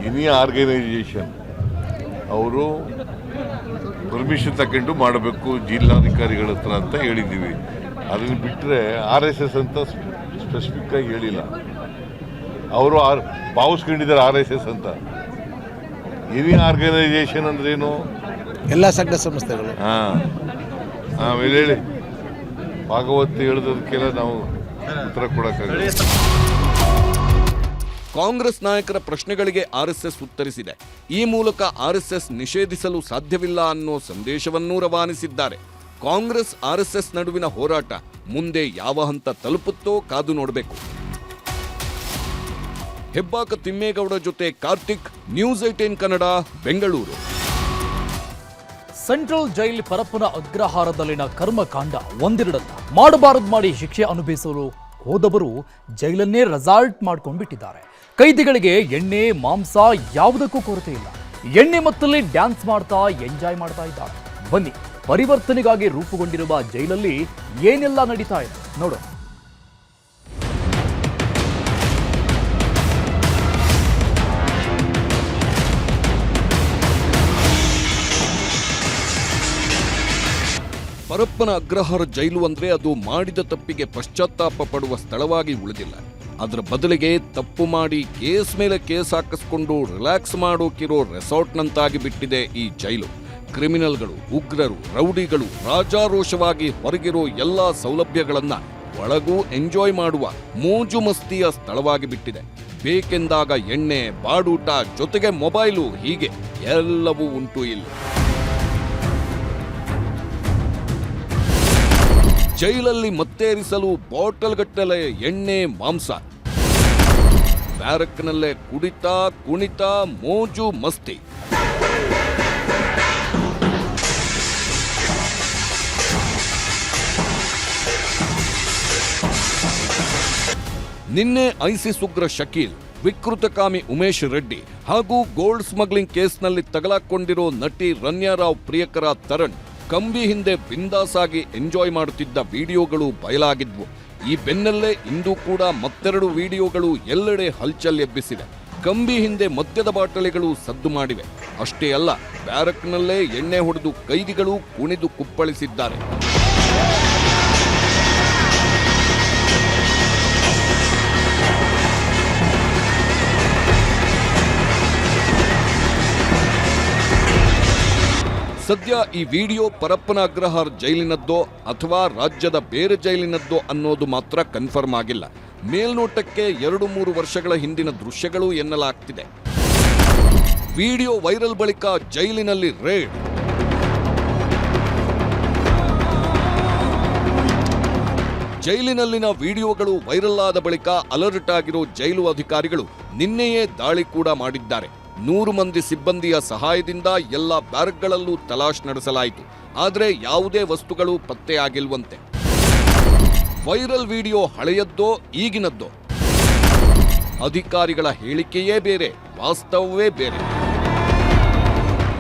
Speaker 4: ಎನಿ ಆರ್ಗನೈಸೇಷನ್, ಅವರು ಪರ್ಮಿಷನ್ ತಗೊಂಡು ಮಾಡಬೇಕು ಜಿಲ್ಲಾಧಿಕಾರಿಗಳ ಹತ್ರ ಅಂತ ಹೇಳಿದ್ದೀವಿ. ಅದನ್ನು ಬಿಟ್ಟರೆ ಆರ್ ಎಸ್ ಎಸ್ ಅಂತ ಸ್ಪೆಸಿಫಿಕ್ ಆಗಿ ಹೇಳಿಲ್ಲ. ಅವರು ಆರ್ ಭಾವಿಸ್ಕೊಂಡಿದ್ದಾರೆ ಆರ್ ಎಸ್ ಎಸ್ ಅಂತ. ಎನಿ ಆರ್ಗನೈಸೇಷನ್ ಅಂದ್ರೇನು
Speaker 2: ಎಲ್ಲ ಸಂಘ ಸಂಸ್ಥೆಗಳು.
Speaker 4: ಹಾ. ಆಮೇಲೆ ಹೇಳಿ. ಭಾಗವತ್ ಹೇಳಿದದಕ್ಕೆಲ್ಲ ನಾವು ಉತ್ತರ ಕೊಡಕ್ಕಾಗಲ್ಲ.
Speaker 5: ಕಾಂಗ್ರೆಸ್ ನಾಯಕರ ಪ್ರಶ್ನೆಗಳಿಗೆ ಆರ್ಎಸ್ಎಸ್ ಉತ್ತರಿಸಿದೆ. ಈ ಮೂಲಕ ಆರ್ಎಸ್ಎಸ್ ನಿಷೇಧಿಸಲು ಸಾಧ್ಯವಿಲ್ಲ ಅನ್ನೋ ಸಂದೇಶವನ್ನೂ ರವಾನಿಸಿದ್ದಾರೆ. ಕಾಂಗ್ರೆಸ್ ಆರ್ಎಸ್ಎಸ್ ನಡುವಿನ ಹೋರಾಟ ಮುಂದೆ ಯಾವ ಹಂತ ತಲುಪುತ್ತೋ ಕಾದು ನೋಡಬೇಕು. ಹೆಬ್ಬಾಕ ತಿಮ್ಮೇಗೌಡ ಜೊತೆ Karthik, News Eighteen Kannada, Bengaluru.
Speaker 1: Central jail Parappana ಅಗ್ರಹಾರದಲ್ಲಿನ ಕರ್ಮಕಾಂಡ ಒಂದೆರಡತ್ತ ಮಾಡಬಾರದು ಮಾಡಿ ಶಿಕ್ಷೆ ಅನುಭವಿಸಲು ಹೋದವರು ಜೈಲನ್ನೇ ರೆಸಾರ್ಟ್ ಮಾಡ್ಕೊಂಡು ಬಿಟ್ಟಿದ್ದಾರೆ ಕೈದಿಗಳಿಗೆ ಎಣ್ಣೆ, ಮಾಂಸ ಯಾವುದಕ್ಕೂ ಕೊರತೆ ಇಲ್ಲ. ಎಣ್ಣೆ ಮತ್ತಲ್ಲಿ ಡ್ಯಾನ್ಸ್ ಮಾಡ್ತಾ, ಎಂಜಾಯ್ ಮಾಡ್ತಾ ಇದ್ದಾಳೆ. ಬನ್ನಿ, ಪರಿವರ್ತನೆಗಾಗಿ ರೂಪುಗೊಂಡಿರುವ ಜೈಲಲ್ಲಿ ಏನೆಲ್ಲ ನಡೀತಾ ಇದೆ? ನೋಡು
Speaker 5: ಪರಪ್ಪನ ಅಗ್ರಹಾರ ಜೈಲು ಅಂದ್ರೆ ಅದು ಮಾಡಿದ ತಪ್ಪಿಗೆ ಪಶ್ಚಾತ್ತಾಪ ಪಡುವ ಸ್ಥಳವಾಗಿ ಉಳಿದಿಲ್ಲ. ಅದರ ಬದಲಿಗೆ ತಪ್ಪು ಮಾಡಿ ಕೇಸ್ ಮೇಲೆ ಕೇಸ್ ಹಾಕಿಸ್ಕೊಂಡು ರಿಲ್ಯಾಕ್ಸ್ ಮಾಡೋಕಿರೋ ರೆಸಾರ್ಟ್ನಂತಾಗಿ ಬಿಟ್ಟಿದೆ ಈ ಜೈಲು. ಕ್ರಿಮಿನಲ್ಗಳು, ಉಗ್ರರು, ರೌಡಿಗಳು ರಾಜಾರೋಷವಾಗಿ ಹೊರಗಿರೋ ಎಲ್ಲ ಸೌಲಭ್ಯಗಳನ್ನು ಒಳಗೂ ಎಂಜಾಯ್ ಮಾಡುವ ಮೋಜು ಮಸ್ತಿಯ ಸ್ಥಳವಾಗಿ ಬಿಟ್ಟಿದೆ. ಬೇಕೆಂದಾಗ ಎಣ್ಣೆ, ಬಾಡೂಟ ಜೊತೆಗೆ ಮೊಬೈಲು ಹೀಗೆ ಎಲ್ಲವೂ ಉಂಟು ಇಲ್ಲಿ. ಜೈಲಲ್ಲಿ ಮತ್ತೇರಿಸಲು ಬಾಟಲ್ಗಟ್ಟಲೆ ಎಣ್ಣೆ, ಮಾಂಸ ಬ್ಯಾರಕ್ನಲ್ಲೇ ಕುಡಿತ ಕುಣಿತ ಮೋಜು ಮಸ್ತಿ. ನಿನ್ನೆ ಐಸಿಸ್ ಉಗ್ರ ಶಕೀಲ್, ವಿಕೃತಕಾಮಿ ಉಮೇಶ್ ರೆಡ್ಡಿ ಹಾಗೂ ಗೋಲ್ಡ್ ಸ್ಮಗ್ಲಿಂಗ್ ಕೇಸ್ನಲ್ಲಿ ತಗಲಾಕೊಂಡಿರೋ ನಟಿ ರನ್ಯಾರಾವ್ ಪ್ರಿಯಕರ ತರಣ್, ಕಂಬಿ ಹಿಂದೆ ಬಿಂದಾಸಾಗಿ ಎಂಜಾಯ್ ಮಾಡುತ್ತಿದ್ದ ವಿಡಿಯೋಗಳು ಬಯಲಾಗಿದ್ವು. ಈ ಬೆನ್ನಲ್ಲೇ ಇಂದು ಕೂಡ ಮತ್ತೆರಡು ವಿಡಿಯೋಗಳು ಎಲ್ಲೆಡೆ ಹಲ್ಚಲ್ ಎಬ್ಬಿಸಿದೆ ಕಂಬಿ ಹಿಂದೆ ಮದ್ಯದ ಬಾಟಲಿಗಳು ಸದ್ದು ಮಾಡಿವೆ. ಅಷ್ಟೇ ಅಲ್ಲ, ಬ್ಯಾರಕ್ನಲ್ಲೇ ಎಣ್ಣೆ ಹೊಡೆದು ಕೈದಿಗಳು ಕುಣಿದು ಕುಪ್ಪಳಿಸಿದ್ದಾರೆ. ಸದ್ಯ ಈ ವಿಡಿಯೋ ಪರಪ್ಪನ ಅಗ್ರಹಾರ್ ಜೈಲಿನದ್ದೋ ಅಥವಾ ರಾಜ್ಯದ ಬೇರೆ ಜೈಲಿನದ್ದೋ ಅನ್ನೋದು ಮಾತ್ರ ಕನ್ಫರ್ಮ್ ಆಗಿಲ್ಲ. ಮೇಲ್ನೋಟಕ್ಕೆ ಎರಡು ಮೂರು ವರ್ಷಗಳ ಹಿಂದಿನ ದೃಶ್ಯಗಳು ಎನ್ನಲಾಗ್ತಿದೆ. ವಿಡಿಯೋ ವೈರಲ್ ಬಳಿಕ ಜೈಲಿನಲ್ಲಿ ರೇಡ್. ಜೈಲಿನಲ್ಲಿನ ವಿಡಿಯೋಗಳು ವೈರಲ್ ಆದ ಬಳಿಕ ಅಲರ್ಟ್ ಆಗಿರೋ ಜೈಲು ಅಧಿಕಾರಿಗಳು ನಿನ್ನೆಯೇ ದಾಳಿ ಕೂಡ ಮಾಡಿದ್ದಾರೆ. ನೂರು ಮಂದಿ ಸಿಬ್ಬಂದಿಯ ಸಹಾಯದಿಂದ ಎಲ್ಲ ಬ್ಯಾರಕ್ಗಳಲ್ಲೂ ತಲಾಶ್ ನಡೆಸಲಾಯಿತು. ಆದರೆ ಯಾವುದೇ ವಸ್ತುಗಳು ಪತ್ತೆಯಾಗಿಲ್ವಂತೆ ವೈರಲ್ ವಿಡಿಯೋ ಹಳೆಯದ್ದೋ, ಈಗಿನದ್ದೋ. ಅಧಿಕಾರಿಗಳ ಹೇಳಿಕೆಯೇ ಬೇರೆ, ವಾಸ್ತವವೇ ಬೇರೆ.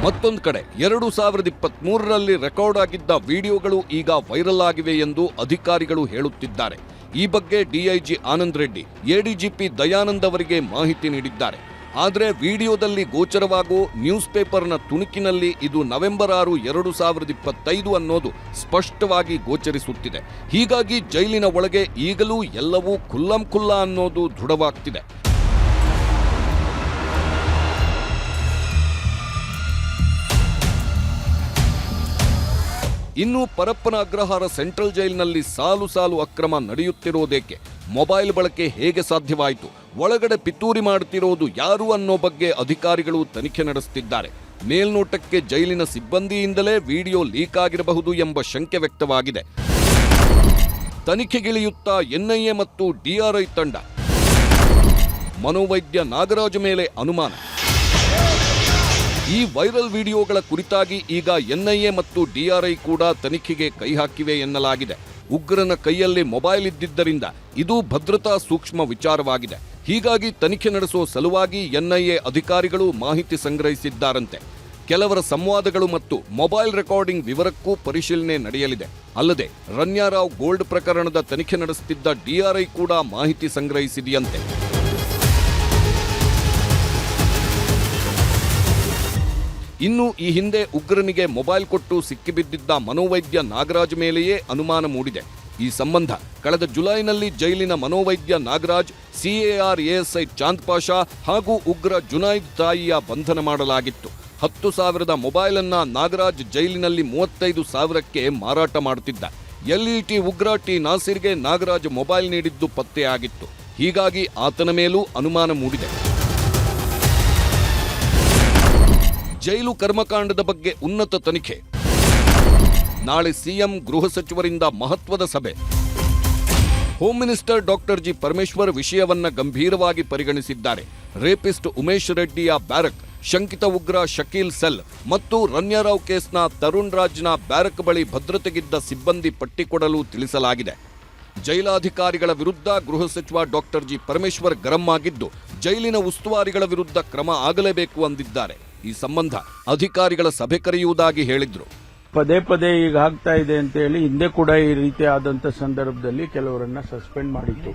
Speaker 5: ಮತ್ತೊಂದು ಕಡೆ, ಎರಡು ಸಾವಿರದ ಇಪ್ಪತ್ತ್ ಮೂರರಲ್ಲಿ ರೆಕಾರ್ಡ್ ಆಗಿದ್ದ ವಿಡಿಯೋಗಳು ಈಗ ವೈರಲ್ ಆಗಿವೆ ಎಂದು ಅಧಿಕಾರಿಗಳು ಹೇಳುತ್ತಿದ್ದಾರೆ. ಈ ಬಗ್ಗೆ ಡಿಐಜಿ ಆನಂದ್ ರೆಡ್ಡಿ ಎಡಿಜಿಪಿ ದಯಾನಂದ್ ಅವರಿಗೆ ಮಾಹಿತಿ ನೀಡಿದ್ದಾರೆ. ಆದರೆ ವಿಡಿಯೋದಲ್ಲಿ ಗೋಚರವಾಗೋ ನ್ಯೂಸ್ ಪೇಪರ್ನ ತುಣುಕಿನಲ್ಲಿ ಇದು ನವೆಂಬರ್ ಆರು, ಎರಡು ಸಾವಿರದ ಇಪ್ಪತ್ತೈದು ಅನ್ನೋದು ಸ್ಪಷ್ಟವಾಗಿ ಗೋಚರಿಸುತ್ತಿದೆ. ಹೀಗಾಗಿ ಜೈಲಿನ ಒಳಗೆ ಈಗಲೂ ಎಲ್ಲವೂ ಖುಲ್ಲಂ ಖುಲ್ಲ ಅನ್ನೋದು ದೃಢವಾಗ್ತಿದೆ. ಇನ್ನು ಪರಪ್ಪನ ಅಗ್ರಹಾರ ಸೆಂಟ್ರಲ್ ಜೈಲಿನಲ್ಲಿ ಸಾಲು ಸಾಲು ಅಕ್ರಮ ನಡೆಯುತ್ತಿರೋದೇಕೆ? ಮೊಬೈಲ್ ಬಳಕೆ ಹೇಗೆ ಸಾಧ್ಯವಾಯಿತು? ಒಳಗಡೆ ಪಿತೂರಿ ಮಾಡುತ್ತಿರುವುದು ಯಾರು ಅನ್ನೋ ಬಗ್ಗೆ ಅಧಿಕಾರಿಗಳು ತನಿಖೆ ನಡೆಸುತ್ತಿದ್ದಾರೆ ಮೇಲ್ನೋಟಕ್ಕೆ ಜೈಲಿನ ಸಿಬ್ಬಂದಿಯಿಂದಲೇ ವಿಡಿಯೋ ಲೀಕ್ ಆಗಿರಬಹುದು ಎಂಬ ಶಂಕೆ ವ್ಯಕ್ತವಾಗಿದೆ. ತನಿಖೆಗಿಳಿಯುತ್ತಾ ಎನ್ಐಎ ಮತ್ತು ಡಿಆರ್ಐ ತಂಡ. ಮನೋವೈದ್ಯ ನಾಗರಾಜ್ ಮೇಲೆ ಅನುಮಾನ. ಈ ವೈರಲ್ ವಿಡಿಯೋಗಳ ಕುರಿತಾಗಿ ಈಗ ಎನ್ಐಎ ಮತ್ತು ಡಿಆರ್ಐ ಕೂಡ ತನಿಖೆಗೆ ಕೈ ಹಾಕಿವೆ ಎನ್ನಲಾಗಿದೆ. ಉಗ್ರನ ಕೈಯಲ್ಲಿ ಮೊಬೈಲ್ ಇದ್ದಿದ್ದರಿಂದ ಇದು ಭದ್ರತಾ ಸೂಕ್ಷ್ಮ ವಿಚಾರವಾಗಿದೆ. ಹೀಗಾಗಿ ತನಿಖೆ ನಡೆಸುವ ಸಲುವಾಗಿ ಎನ್ಐಎ ಅಧಿಕಾರಿಗಳು ಮಾಹಿತಿ ಸಂಗ್ರಹಿಸಿದ್ದಾರಂತೆ. ಕೆಲವರ ಸಂವಾದಗಳು ಮತ್ತು ಮೊಬೈಲ್ ರೆಕಾರ್ಡಿಂಗ್ ವಿವರಕ್ಕೂ ಪರಿಶೀಲನೆ ನಡೆಯಲಿದೆ. ಅಲ್ಲದೆ ರನ್ಯಾರಾವ್ ಗೋಲ್ಡ್ ಪ್ರಕರಣದ ತನಿಖೆ ನಡೆಸುತ್ತಿದ್ದ ಡಿಆರ್ಐ ಕೂಡ ಮಾಹಿತಿ ಸಂಗ್ರಹಿಸಿದೆಯಂತೆ. ಇನ್ನು ಈ ಹಿಂದೆ ಉಗ್ರನಿಗೆ ಮೊಬೈಲ್ ಕೊಟ್ಟು ಸಿಕ್ಕಿಬಿದ್ದಿದ್ದ ಮನೋವೈದ್ಯ ನಾಗರಾಜ್ ಮೇಲೆಯೇ ಅನುಮಾನ ಮೂಡಿದೆ. ಈ ಸಂಬಂಧ ಕಳೆದ ಜುಲೈನಲ್ಲಿ ಜೈಲಿನ ಮನೋವೈದ್ಯ ನಾಗರಾಜ್ ಸಿಎಆರ್ ಎಎಸ್ಐ ಚಾಂದ್ ಪಾಷಾ ಹಾಗೂ ಉಗ್ರ ಜುನೈದ್ ತಾಯಿಯ ಬಂಧನ ಮಾಡಲಾಗಿತ್ತು. ಹತ್ತು ಸಾವಿರದ ಮೊಬೈಲ್ ಅನ್ನ ನಾಗರಾಜ್ ಜೈಲಿನಲ್ಲಿ ಮೂವತ್ತೈದು ಸಾವಿರಕ್ಕೆ ಮಾರಾಟ ಮಾಡುತ್ತಿದ್ದ ಎಲ್ಇಟಿ ಉಗ್ರ ಟಿ ನಾಸಿರ್ಗೆ ನಾಗರಾಜ್ ಮೊಬೈಲ್ ನೀಡಿದ್ದು ಪತ್ತೆಯಾಗಿತ್ತು ಹೀಗಾಗಿ ಆತನ ಮೇಲೂ ಅನುಮಾನ ಮೂಡಿದೆ. ಜೈಲು ಕರ್ಮಕಾಂಡದ ಬಗ್ಗೆ ಉನ್ನತ ತನಿಖೆ. ನಾಳೆ ಸಿಎಂ ಗೃಹ ಸಚಿವರಿಂದ ಮಹತ್ವದ ಸಭೆ. Home minister doctor G Parameshwar ವಿಷಯವನ್ನ ಗಂಭೀರವಾಗಿ ಪರಿಗಣಿಸಿದ್ದಾರೆ. ರೇಪಿಸ್ಟ್ ಉಮೇಶ್ ರೆಡ್ಡಿಯ ಬ್ಯಾರಕ್, ಶಂಕಿತ ಉಗ್ರ ಶಕೀಲ್ ಸೆಲ್ ಮತ್ತು ರನ್ಯಾರಾವ್ ಕೇಸ್ನ ತರುಣ್ ರಾಜ್ನ ಬ್ಯಾರಕ್ ಬಳಿ ಭದ್ರತೆಗಿದ್ದ ಸಿಬ್ಬಂದಿ ಪಟ್ಟಿ ಕೊಡಲು ತಿಳಿಸಲಾಗಿದೆ. ಜೈಲಾಧಿಕಾರಿಗಳ ವಿರುದ್ಧ ಗೃಹ ಸಚಿವ ಡಾಕ್ಟರ್ ಜಿ ಪರಮೇಶ್ವರ್ ಗರಂ ಆಗಿದ್ದು, ಜೈಲಿನ ಉಸ್ತುವಾರಿಗಳ ವಿರುದ್ಧ ಕ್ರಮ ಆಗಲೇಬೇಕು ಅಂದಿದ್ದಾರೆ. ಈ ಸಂಬಂಧ ಅಧಿಕಾರಿಗಳ ಸಭೆ ಕರೆಯುವುದಾಗಿ ಹೇಳಿದ್ರು.
Speaker 7: ಪದೇ ಪದೇ ಈಗ ಆಗ್ತಾ ಇದೆ ಅಂತ ಹೇಳಿ ಹಿಂದೆ ಕೂಡ ಈ ರೀತಿ ಆದಂತ ಸಂದರ್ಭದಲ್ಲಿ ಕೆಲವರನ್ನ ಸಸ್ಪೆಂಡ್ ಮಾಡಿತ್ತು.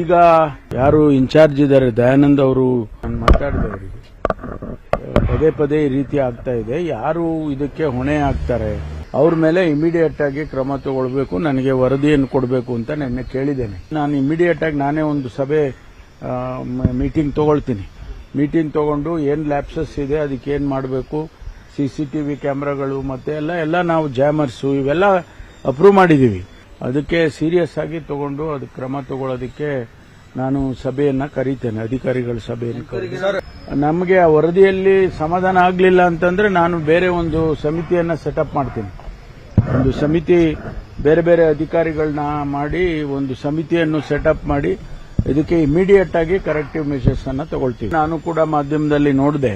Speaker 7: ಈಗ ಯಾರು ಇನ್ಚಾರ್ಜ್ ಇದ್ದಾರೆ, ದಯಾನಂದ್ ಅವರು ನಾನು ಮಾತಾಡಿದವರಿಗೆ ಪದೇ ಪದೇ ಈ ರೀತಿ ಆಗ್ತಾ ಇದೆ. ಯಾರು ಇದಕ್ಕೆ ಹೊಣೆ ಆಗ್ತಾರೆ, ಅವ್ರ ಮೇಲೆ ಇಮಿಡಿಯೇಟ್ ಆಗಿ ಕ್ರಮ ತಗೊಳ್ಬೇಕು, ನನಗೆ ವರದಿಯನ್ನು ಕೊಡಬೇಕು ಅಂತ ನಿನ್ನೆ ಕೇಳಿದ್ದೇನೆ. ನಾನು ಇಮಿಡಿಯೇಟ್ ಆಗಿ ನಾನೇ ಒಂದು ಸಭೆ ಮೀಟಿಂಗ್ ತಗೊಳ್ತೀನಿ. ಮೀಟಿಂಗ್ ತಗೊಂಡು ಏನ್ ಲ್ಯಾಪ್ಸಸ್ ಇದೆ ಅದಕ್ಕೆ ಏನ್ ಮಾಡಬೇಕು ಸಿಸಿಟಿವಿ ಕ್ಯಾಮ್ರಾಗಳು ಮತ್ತೆ ಎಲ್ಲ ಎಲ್ಲ ನಾವು ಜಾಮರ್ಸ್ ಇವೆಲ್ಲ ಅಪ್ರೂವ್ ಮಾಡಿದೀವಿ. ಅದಕ್ಕೆ ಸೀರಿಯಸ್ ಆಗಿ ತಗೊಂಡು ಅದಕ್ಕೆ ಕ್ರಮ ತಗೊಳ್ಳೋದಕ್ಕೆ ನಾನು ಸಭೆಯನ್ನ ಕರೀತೇನೆ ಅಧಿಕಾರಿಗಳ ಸಭೆಯನ್ನು ಕರೀತೇನೆ. ನಮಗೆ ಆ ವರದಿಯಲ್ಲಿ ಸಮಾಧಾನ ಆಗಲಿಲ್ಲ ಅಂತಂದ್ರೆ ನಾನು ಬೇರೆ ಒಂದು ಸಮಿತಿಯನ್ನ ಸೆಟಪ್ ಮಾಡ್ತೀನಿ. ಒಂದು ಸಮಿತಿ ಬೇರೆ ಬೇರೆ ಅಧಿಕಾರಿಗಳನ್ನ ಮಾಡಿ ಒಂದು ಸಮಿತಿಯನ್ನು ಸೆಟಪ್ ಮಾಡಿ ಇದಕ್ಕೆ ಇಮಿಡಿಯೇಟ್ ಆಗಿ ಕರೆಕ್ಟಿವ್ ಮೆಷರ್ಸ್ ಅನ್ನ ತಗೊಳ್ತೀವಿ. ನಾನು ಕೂಡ ಮಾಧ್ಯಮದಲ್ಲಿ ನೋಡಿದೆ,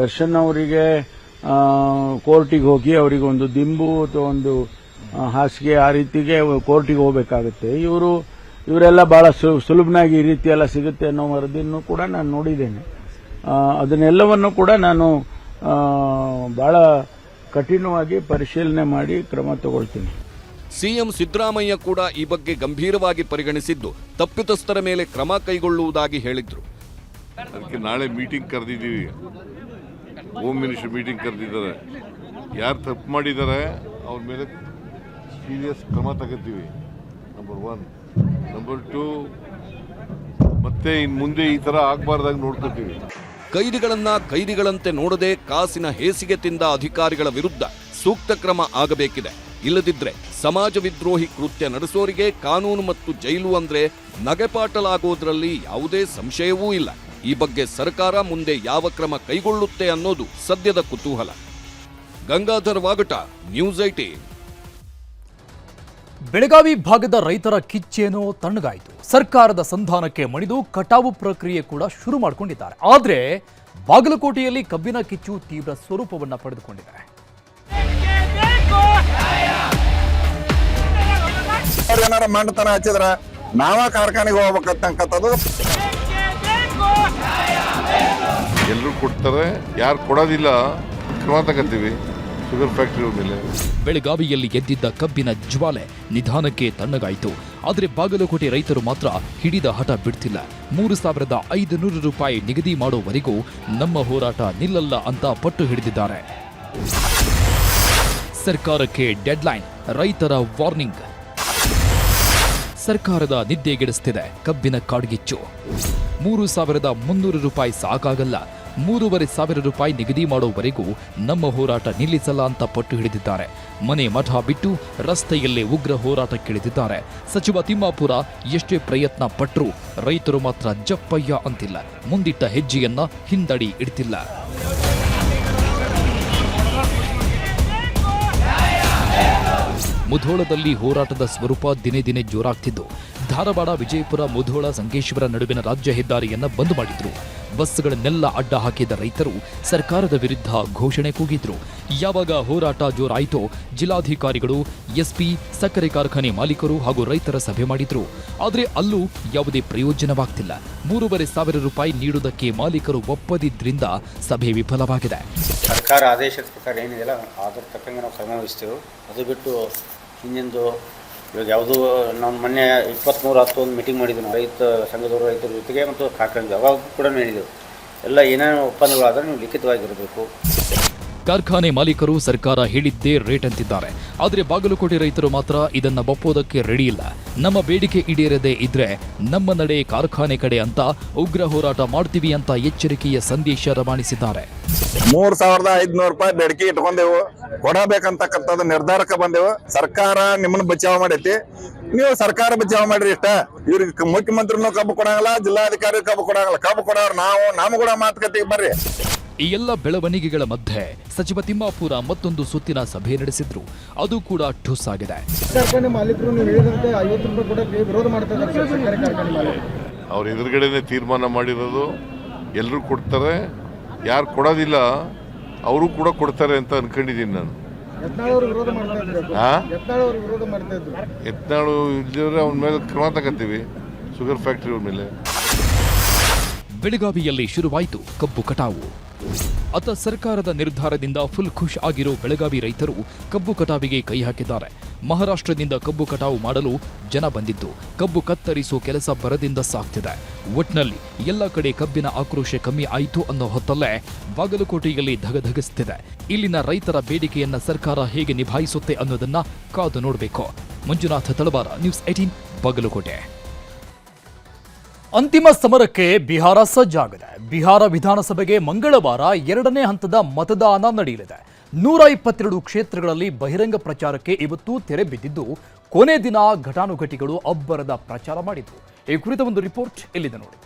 Speaker 7: ದರ್ಶನ್ ಅವರಿಗೆ ಕೋರ್ಟಿಗೆ ಹೋಗಿ ಅವರಿಗೆ ಒಂದು ದಿಂಬು ಅಥವಾ ಒಂದು ಹಾಸಿಗೆ ಆ ರೀತಿಗೆ ಕೋರ್ಟಿಗೆ ಹೋಗಬೇಕಾಗುತ್ತೆ. ಇವರು, ಇವರೆಲ್ಲ ಬಹಳ ಸುಲಭನಾಗಿ ಈ ರೀತಿ ಎಲ್ಲ ಸಿಗುತ್ತೆ ಅನ್ನೋ ವರದಿಯನ್ನು ಕೂಡ ನಾನು ನೋಡಿದ್ದೇನೆ. ಅದನ್ನೆಲ್ಲವನ್ನು ಕೂಡ ನಾನು ಬಹಳ ಕಠಿಣವಾಗಿ ಪರಿಶೀಲನೆ ಮಾಡಿ ಕ್ರಮ ತಗೊಳ್ತೀನಿ.
Speaker 5: ಸಿಎಂ ಸಿದ್ದರಾಮಯ್ಯ ಕೂಡ ಈ ಬಗ್ಗೆ ಗಂಭೀರವಾಗಿ ಪರಿಗಣಿಸಿದ್ದು ತಪ್ಪಿತಸ್ಥರ ಮೇಲೆ ಕ್ರಮ ಕೈಗೊಳ್ಳುವುದಾಗಿ ಹೇಳಿದ್ರು.
Speaker 4: ಅದಕ್ಕೆ ನಾಳೆ ಮೀಟಿಂಗ್ ಕರೆದಿದ್ದೀವಿ. ಹೋಮ್ ಮಿನಿಸ್ಟರ್ ಮೀಟಿಂಗ್ ಕರೆದಿದ್ದಾರೆ. ಯಾರು ತಪ್ಪು ಮಾಡಿದ್ದಾರೆ ಅವ್ರ ಮೇಲೆ ಸೀರಿಯಸ್ ಕ್ರಮ ತಗೋತೀವಿ. ನಂಬರ್ ಒನ್ ನಂಬರ್ ಟು ಮತ್ತೆ ಇನ್ನು ಮುಂದೆ ಈ ಥರ ಆಗಬಾರ್ದಾಗ ನೋಡ್ಕೋತೀವಿ.
Speaker 5: ಕೈದಿಗಳನ್ನ ಕೈದಿಗಳಂತೆ ನೋಡದೆ ಕಾಸಿನ ಹೇಸಿಗೆ ತಿಂದ ಅಧಿಕಾರಿಗಳ ವಿರುದ್ಧ ಸೂಕ್ತ ಕ್ರಮ ಆಗಬೇಕಿದೆ. ಇಲ್ಲದಿದ್ರೆ ಸಮಾಜ ವಿದ್ರೋಹಿ ಕೃತ್ಯ ನಡೆಸೋರಿಗೆ ಕಾನೂನು ಮತ್ತು ಜೈಲು ಅಂದ್ರೆ ನಗೆಪಾಟಲಾಗೋದ್ರಲ್ಲಿ ಯಾವುದೇ ಸಂಶಯವೂ ಇಲ್ಲ. ಈ ಬಗ್ಗೆ ಸರ್ಕಾರ ಮುಂದೆ ಯಾವ ಕ್ರಮ ಕೈಗೊಳ್ಳುತ್ತೆ ಅನ್ನೋದು ಸದ್ಯದ ಕುತೂಹಲ. ಗಂಗಾಧರ್ ವಾಗಟ ನ್ಯೂಸ್ ಐಟಿ
Speaker 1: ಬೆಳಗಾವಿ ಭಾಗದ ರೈತರ ಕಿಚ್ಚೇನೋ ತಣ್ಣಗಾಯಿತು. ಸರ್ಕಾರದ ಸಂಧಾನಕ್ಕೆ ಮಣಿದು ಕಟಾವು ಪ್ರಕ್ರಿಯೆ ಕೂಡ ಶುರು ಮಾಡಿಕೊಂಡಿದ್ದಾರೆ. ಆದರೆ ಬಾಗಲಕೋಟೆಯಲ್ಲಿ ಕಬ್ಬಿನ ಕಿಚ್ಚು ತೀವ್ರ ಸ್ವರೂಪವನ್ನು ಪಡೆದುಕೊಂಡಿದೆ.
Speaker 8: ಅವ್ರು ಏನಾರ ಮಂಡತನ ಹಚ್ಚಿದ್ರ ನಾವ ಕಾರ್ಖಾನೆಗೆ ಹೋಗ್ಬೇಕಂತಕ್ಕಂಥದ್ದು.
Speaker 4: ಎಲ್ಲರೂ ಕೊಡ್ತಾರೆ ಯಾರು ಕೊಡೋದಿಲ್ಲ ಕ್ರಮ ತಗೋತೀವಿ. ಶುಗರ್ ಫ್ಯಾಕ್ಟರಿ ಮೇಲೆ.
Speaker 1: ಬೆಳಗಾವಿಯಲ್ಲಿ ಎದ್ದಿದ್ದ ಕಬ್ಬಿನ ಜ್ವಾಲೆ ನಿಧಾನಕ್ಕೆ ತಣ್ಣಗಾಯಿತು. ಆದರೆ ಬಾಗಲಕೋಟೆ ರೈತರು ಮಾತ್ರ ಹಿಡಿದ ಹಠ ಬಿಡ್ತಿಲ್ಲ. ಮೂರು ಸಾವಿರದ ಐದು ನೂರು ರೂಪಾಯಿ ನಿಗದಿ ಮಾಡೋವರೆಗೂ ನಮ್ಮ ಹೋರಾಟ ನಿಲ್ಲಲ್ಲ ಅಂತ ಪಟ್ಟು ಹಿಡಿದಿದ್ದಾರೆ. ಸರ್ಕಾರಕ್ಕೆ ಡೆಡ್ಲೈನ್ ರೈತರ ವಾರ್ನಿಂಗ್. ಸರ್ಕಾರದ ನಿದ್ದೆಗೆಡಿಸ್ತಿದೆ. ಕಬ್ಬಿನ ಕಾಡ್ಗಿಚ್ಚು. ಮೂರು ಸಾವಿರದ ಮುನ್ನೂರು ರೂಪಾಯಿ ಸಾಕಾಗಲ್ಲ. ಮೂರುವರೆ ಸಾವಿರ ರೂಪಾಯಿ ನಿಗದಿ ಮಾಡೋವರೆಗೂ ನಮ್ಮ ಹೋರಾಟ ನಿಲ್ಲಿಸಲ್ಲ ಅಂತ ಪಟ್ಟು ಹಿಡಿದಿದ್ದಾರೆ. ಮನೆ ಮಠ ಬಿಟ್ಟು ರಸ್ತೆಯಲ್ಲೇ ಉಗ್ರ ಹೋರಾಟಕ್ಕಿಳಿದಿದ್ದಾರೆ ಸಚಿವ ತಿಮ್ಮಾಪುರ ಎಷ್ಟೇ ಪ್ರಯತ್ನ ಪಟ್ಟರೂ ರೈತರು ಮಾತ್ರ ಜಪ್ಪಯ್ಯ ಅಂತಿಲ್ಲ. ಮುಂದಿಟ್ಟ ಹೆಜ್ಜೆಯನ್ನ ಹಿಂದಡಿ ಇಡ್ತಿಲ್ಲ. ಮುಧೋಳದಲ್ಲಿ ಹೋರಾಟದ ಸ್ವರೂಪ ದಿನೇ ದಿನೇ ಜೋರಾಗ್ತಿದ್ದು. ಧಾರವಾಡ, ವಿಜಯಪುರ, ಮುಧೋಳ ಸಂಕೇಶ್ವರ ನಡುವಿನ ರಾಜ್ಯ ಹೆದ್ದಾರಿಯನ್ನ ಬಂದ್ ಮಾಡಿದ್ರು. ಬಸ್ಗಳನ್ನೆಲ್ಲ ಅಡ್ಡ ಹಾಕಿದ ರೈತರು ಸರ್ಕಾರದ ವಿರುದ್ಧ ಘೋಷಣೆ ಕೂಗಿದ್ರು. ಯಾವಾಗ ಹೋರಾಟ ಜೋರಾಯಿತೋ ಜಿಲ್ಲಾಧಿಕಾರಿಗಳು, ಎಸ್ಪಿ, ಸಕ್ಕರೆ ಕಾರ್ಖಾನೆ ಮಾಲೀಕರು ಹಾಗೂ ರೈತರ ಸಭೆ ಮಾಡಿದ್ರು. ಆದರೆ ಅಲ್ಲೂ ಯಾವುದೇ ಪ್ರಯೋಜನವಾಗ್ತಿಲ್ಲ. ಮೂರುವರೆ ಸಾವಿರ ರೂಪಾಯಿ ನೀಡುವುದಕ್ಕೆ ಮಾಲೀಕರು ಒಪ್ಪದಿದ್ದರಿಂದ ಸಭೆ ವಿಫಲವಾಗಿದೆ.
Speaker 9: ಸರ್ಕಾರ ಆದೇಶದ ಪ್ರಕಾರ ಏನಿದೆಯಲ್ಲ ಅದ್ರ ತಕ್ಕಂಗೆ ನಾವು ಅದು ಬಿಟ್ಟು ಹಿಂದಿಂದು ಇವಾಗ ಯಾವುದೂ ನಾವು ಮೊನ್ನೆ ಇಪ್ಪತ್ತ್ಮೂರು ಹತ್ತು ಒಂದು ಮೀಟಿಂಗ್ ಮಾಡಿದ್ವಿ ನಾವು, ರೈತ ಸಂಘದವರು, ರೈತರ ಜೊತೆಗೆ ಮತ್ತು ಕಾರ್ಖಾನೆ ಅವಾಗ ಕೂಡ ಹೇಳಿದೆವು ಎಲ್ಲ ಏನೇನು ಒಪ್ಪಂದಗಳಾದರೂ ನೀವು ಲಿಖಿತವಾಗಿರಬೇಕು.
Speaker 1: ಕಾರ್ಖಾನೆ ಮಾಲೀಕರು ಸರ್ಕಾರ ಹೇಳಿದ್ದೇ ರೇಟ್ ಅಂತಿದ್ದಾರೆ. ಆದರೆ ಬಾಗಲಕೋಟೆ ರೈತರು ಮಾತ್ರ ಇದನ್ನ ಒಪ್ಪೋದಕ್ಕೆ ರೆಡಿ ಇಲ್ಲ. ನಮ್ಮ ಬೇಡಿಕೆ ಈಡೇರದೇ ಇದ್ರೆ ನಮ್ಮ ನಡೆ ಕಾರ್ಖಾನೆ ಕಡೆ ಅಂತ ಉಗ್ರ ಹೋರಾಟ ಮಾಡ್ತೀವಿ ಅಂತ ಎಚ್ಚರಿಕೆಯ ಸಂದೇಶ ರವಾನಿಸಿದ್ದಾರೆ.
Speaker 8: ಮೂರ್ ಸಾವಿರದ ಐದ್ನೂರು ರೂಪಾಯಿ ಬೇಡಿಕೆ ಇಟ್ಕೊಂಡೆವು. ಕೊಡಬೇಕಂತಕ್ಕಂಥದ್ದು ನಿರ್ಧಾರಕ್ಕೆ ಬಂದೆವು. ಸರ್ಕಾರ ನಿಮ್ಮನ್ನ ಬಚಾವ್ ಮಾಡೈತಿ. ನೀವು ಸರ್ಕಾರ ಬಚಾವ್ ಮಾಡ್ರಿ ಇಷ್ಟ. ಇವ್ರಿಗೆ ಮುಖ್ಯಮಂತ್ರಿನೂ ಕಬ್ಬು ಕೊಡಂಗಿಲ್ಲ ಜಿಲ್ಲಾಧಿಕಾರಿ ಕಬ್ಬು ಕೊಡಂಗಿಲ್ಲ. ಕಬ್ಬು ಕೊಡೋರು ನಾವು ನಮ್ಮ ಕೂಡ ಮಾತುಕತೆಗೆ ಬರ್ರಿ.
Speaker 1: ಈ ಎಲ್ಲ ಬೆಳವಣಿಗೆಗಳ ಮಧ್ಯೆ ಸಚಿವ ತಿಮ್ಮಾಪುರ ಮತ್ತೊಂದು ಸುತ್ತಿನ ಸಭೆ ನಡೆಸಿದ್ರು. ಅದು ಕೂಡ ಠುಸ್ ಆಗಿದೆ.
Speaker 2: ಕಾರ್ಖಾನೆ ಮಾಲೀಕರು ನೀವು ಹೇಳಿದಂತೆ ಐವತ್ತು ರೂಪಾಯಿ ಕೊಡಕ್ಕೆ ವಿರೋಧ ಮಾಡ್ತಾ ಇದ್ದಾರೆ ಸರ್ ಸರ್ಕಾರಿ ಕಾರ್ಖಾನೆ ಮಾಲೀಕರು.
Speaker 4: ಅವ್ರ ಎದುರುಗಡೆನೆ ತೀರ್ಮಾನ ಮಾಡಿರೋದು ಎಲ್ಲರೂ ಕೊಡ್ತಾರೆ ಯಾರು ಕೊಡೋದಿಲ್ಲ ಅವರು ಕೂಡ ಕೊಡ್ತಾರೆ ಅಂತ ಅನ್ಕೊಂಡಿದ್ದೀನಿ ನಾನು.
Speaker 2: ಯತ್ನಾಳ್ ಅವರು ವಿರೋಧ ಮಾಡ್ತಾ ಇದ್ರು.
Speaker 4: ಆ?
Speaker 2: ಯತ್ನಾಳ್ ಅವರು ವಿರೋಧ ಮಾಡ್ತಾ ಇದ್ರು.
Speaker 4: ಎತ್ನಾಳು ಇಲ್ಲಿದ್ರೆ ಅವನ ಮೇಲೆ ಕ್ರಮ ತಗೋತೀವಿ ಶುಗರ್ ಫ್ಯಾಕ್ಟ್ರಿ ಅವ್ರ ಮೇಲೆ.
Speaker 1: ಬೆಳಗಾವಿಯಲ್ಲಿ ಶುರುವಾಯಿತು ಕಬ್ಬು ಕಟಾವು. ಅತ್ತ ಸರ್ಕಾರದ ನಿರ್ಧಾರದಿಂದ ಫುಲ್ ಖುಷ್ ಆಗಿರೋ ಬೆಳಗಾವಿ ರೈತರು ಕಬ್ಬು ಕಟಾವಿಗೆ ಕೈ ಹಾಕಿದ್ದಾರೆ. ಮಹಾರಾಷ್ಟ್ರದಿಂದ ಕಬ್ಬು ಕಟಾವು ಮಾಡಲು ಜನ ಬಂದಿದ್ದು, ಕಬ್ಬು ಕತ್ತರಿಸೋ ಕೆಲಸ ಬರದಿಂದ ಸಾಗ್ತಿದೆ ಒಟ್ನಲ್ಲಿ ಎಲ್ಲ ಕಡೆ ಕಬ್ಬಿನ ಆಕ್ರೋಶ ಕಮ್ಮಿ ಆಯಿತು ಅನ್ನೋ ಹೊತ್ತಲ್ಲೇ ಬಾಗಲಕೋಟೆಯಲ್ಲಿ ಧಗಧಗಿಸ್ತಿದೆ. ಇಲ್ಲಿನ ರೈತರ ಬೇಡಿಕೆಯನ್ನ ಸರ್ಕಾರ ಹೇಗೆ ನಿಭಾಯಿಸುತ್ತೆ ಅನ್ನೋದನ್ನ ಕಾದು ನೋಡಬೇಕು. Manjunatha Talawar, news eighteen Bagalkot. ಅಂತಿಮ ಸಮರಕ್ಕೆ ಬಿಹಾರ ಸಜ್ಜಾಗಿದೆ. ಬಿಹಾರ ವಿಧಾನಸಭೆಗೆ ಮಂಗಳವಾರ ಎರಡನೇ ಹಂತದ ಮತದಾನ ನಡೆಯಲಿದೆ. ನೂರ ಇಪ್ಪತ್ತೆರಡು ಕ್ಷೇತ್ರಗಳಲ್ಲಿ ಬಹಿರಂಗ ಪ್ರಚಾರಕ್ಕೆ ಇವತ್ತು ತೆರೆ ಬಿದ್ದಿದ್ದು, ಕೊನೆ ದಿನ ಘಟಾನುಘಟಿಗಳು ಅಬ್ಬರದ ಪ್ರಚಾರ ಮಾಡಿದ್ದು. ಈ ಕುರಿತ ಒಂದು ರಿಪೋರ್ಟ್ ಇಲ್ಲಿದೆ ನೋಡಿ.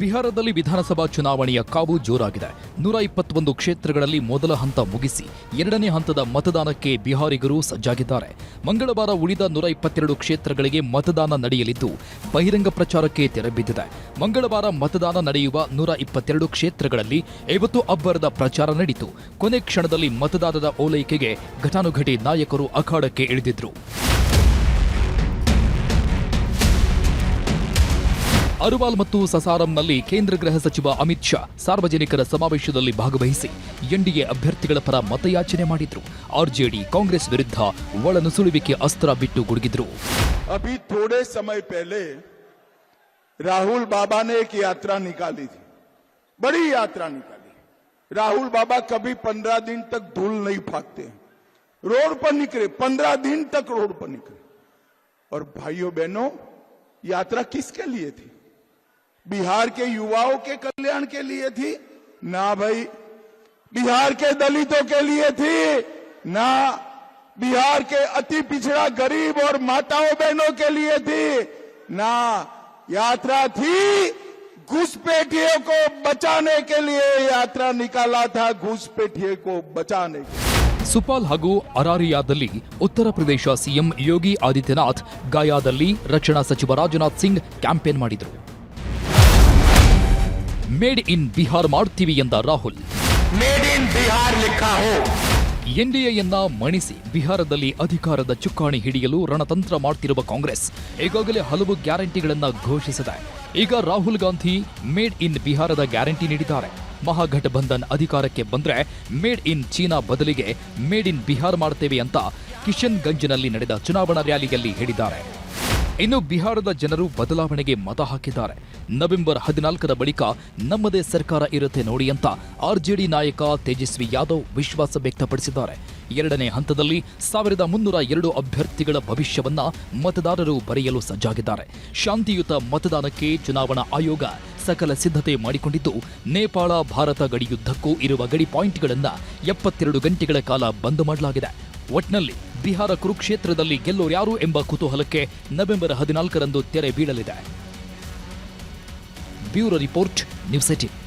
Speaker 1: ಬಿಹಾರದಲ್ಲಿ ವಿಧಾನಸಭಾ ಚುನಾವಣೆಯ ಕಾವು ಜೋರಾಗಿದೆ. ನೂರ ಇಪ್ಪತ್ತೊಂದು ಕ್ಷೇತ್ರಗಳಲ್ಲಿ ಮೊದಲ ಹಂತ ಮುಗಿಸಿ ಎರಡನೇ ಹಂತದ ಮತದಾನಕ್ಕೆ ಬಿಹಾರಿಗರು ಸಜ್ಜಾಗಿದ್ದಾರೆ. ಮಂಗಳವಾರ ಉಳಿದ ನೂರ ಇಪ್ಪತ್ತೆರಡು ಕ್ಷೇತ್ರಗಳಿಗೆ ಮತದಾನ ನಡೆಯಲಿದ್ದು, ಬಹಿರಂಗ ಪ್ರಚಾರಕ್ಕೆ ತೆರೆಬಿದ್ದಿದೆ ಮಂಗಳವಾರ ಮತದಾನ ನಡೆಯುವ ನೂರ ಇಪ್ಪತ್ತೆರಡು ಕ್ಷೇತ್ರಗಳಲ್ಲಿ ಐವತ್ತು ಅಬ್ಬರದ ಪ್ರಚಾರ ನಡೆಯಿತು ಕೊನೆ ಕ್ಷಣದಲ್ಲಿ ಮತದಾನದ ಓಲೈಕೆಗೆ ಘಟಾನುಘಟಿ ನಾಯಕರು ಅಖಾಡಕ್ಕೆ ಇಳಿದಿದ್ರು. ಅರುವಾಲ್ ಮತ್ತು ಸಸಾರಂನಲ್ಲಿ ಕೇಂದ್ರ ಗೃಹ ಸಚಿವ ಅಮಿತ್ ಶಾ ಸಾರ್ವಜನಿಕರ ಸಮಾವೇಶದಲ್ಲಿ ಭಾಗವಹಿಸಿ ಎನ್ಡಿಎ ಅಭ್ಯರ್ಥಿಗಳ ಪರ ಮತಯಾಚನೆ ಮಾಡಿದ್ರು ಆರ್ಜೆಡಿ ಕಾಂಗ್ರೆಸ್ ವಿರುದ್ಧ ಒಳನುಸುಳುವಿಕೆ ಅಸ್ತ್ರ ಬಿಟ್ಟು ಗುಡುಗಿದ್ರು
Speaker 10: अभी थोड़े समय पहले राहुल बाबा ने एक यात्रा निकाली थी बड़ी यात्रा निकाली राहुल बाबा कभी पंद्रह दिन तक धूल नहीं फाकते रोड पर निकले पंद्रह दिन तक रोड पर निकले और भाइयों बहनों यात्रा किसके लिए थी बिहार के युवाओं के कल्याण के लिए थी ना भाई बिहार के दलितों के लिए थी ना बिहार के अति पिछड़ा गरीब और माताओं बहनों के लिए थी ना यात्रा थी घुसपैठियों को बचाने के लिए यात्रा निकाला था घुसपैठिए को बचाने के लिए।
Speaker 1: ಸುಪಾಲ್ ಹಾಗೂ ಅರಾರಿಯಾದಲ್ಲಿ ಉತ್ತರ ಪ್ರದೇಶ ಸಿಎಂ ಯೋಗಿ ಆದಿತ್ಯನಾಥ್ ಗಯಾದಲ್ಲಿ ರಕ್ಷಣಾ ಸಚಿವ ರಾಜನಾಥ್ ಸಿಂಗ್ ಕ್ಯಾಂಪೇನ್ ಮಾಡಿದರು ಮೇಡ್ ಇನ್ ಬಿಹಾರ್ ಮಾಡ್ತೀವಿ ಎಂದ ರಾಹುಲ್. ಮೇಡ್ ಇನ್ ಬಿಹಾರ್ ಎನ್ಡಿಎಯನ್ನ ಮಣಿಸಿ ಬಿಹಾರದಲ್ಲಿ ಅಧಿಕಾರದ ಚುಕ್ಕಾಣಿ ಹಿಡಿಯಲು ರಣತಂತ್ರ ಮಾಡ್ತಿರುವ ಕಾಂಗ್ರೆಸ್ ಈಗಾಗಲೇ ಹಲವು ಗ್ಯಾರಂಟಿಗಳನ್ನು ಘೋಷಿಸಿದೆ. ಈಗ ರಾಹುಲ್ ಗಾಂಧಿ ಮೇಡ್ ಇನ್ ಬಿಹಾರದ ಗ್ಯಾರಂಟಿ ನೀಡಿದ್ದಾರೆ. ಮಹಾಗಠಬಂಧನ್ ಅಧಿಕಾರಕ್ಕೆ ಬಂದ್ರೆ ಮೇಡ್ ಇನ್ ಚೀನಾ ಬದಲಿಗೆ ಮೇಡ್ ಇನ್ ಬಿಹಾರ್ ಮಾಡ್ತೇವೆ ಅಂತ ಕಿಶನ್ ಗಂಜ್ನಲ್ಲಿ ನಡೆದ ಚುನಾವಣಾ ರ್ಯಾಲಿಯಲ್ಲಿ ಹೇಳಿದ್ದಾರೆ. ಇನ್ನು ಬಿಹಾರದ ಜನರು ಬದಲಾವಣೆಗೆ ಮತ ಹಾಕಿದ್ದಾರೆ. ನವೆಂಬರ್ ಹದಿನಾಲ್ಕರ ಬಳಿಕ ನಮ್ಮದೇ ಸರ್ಕಾರ ಇರುತ್ತೆ ನೋಡಿ ಅಂತ ಆರ್ಜೆಡಿ ನಾಯಕ ತೇಜಸ್ವಿ ಯಾದವ್ ವಿಶ್ವಾಸ ವ್ಯಕ್ತಪಡಿಸಿದ್ದಾರೆ. ಎರಡನೇ ಹಂತದಲ್ಲಿ ಸಾವಿರದ ಮುನ್ನೂರ ಎರಡು ಅಭ್ಯರ್ಥಿಗಳ ಭವಿಷ್ಯವನ್ನ ಮತದಾರರು ಬರೆಯಲು ಸಜ್ಜಾಗಿದ್ದಾರೆ. ಶಾಂತಿಯುತ ಮತದಾನಕ್ಕೆ ಚುನಾವಣಾ ಆಯೋಗ ಸಕಲ ಸಿದ್ಧತೆ ಮಾಡಿಕೊಂಡಿದ್ದು, ನೇಪಾಳ ಭಾರತ ಗಡಿಯುದ್ದಕ್ಕೂ ಇರುವ ಗಡಿ ಪಾಯಿಂಟ್ಗಳನ್ನು ಎಪ್ಪತ್ತೆರಡು ಗಂಟೆಗಳ ಕಾಲ ಬಂದ್ ಮಾಡಲಾಗಿದೆ. ಒಟ್ನಲ್ಲಿ ಬಿಹಾರ ಕುರುಕ್ಷೇತ್ರದಲ್ಲಿ ಗೆಲ್ಲೋರ್ಯಾರು ಎಂಬ ಕುತೂಹಲಕ್ಕೆ ನವೆಂಬರ್ ಹದಿನಾಲ್ಕರಂದು ತೆರೆ ಬೀಳಲಿದೆ. Bureau report news eighteen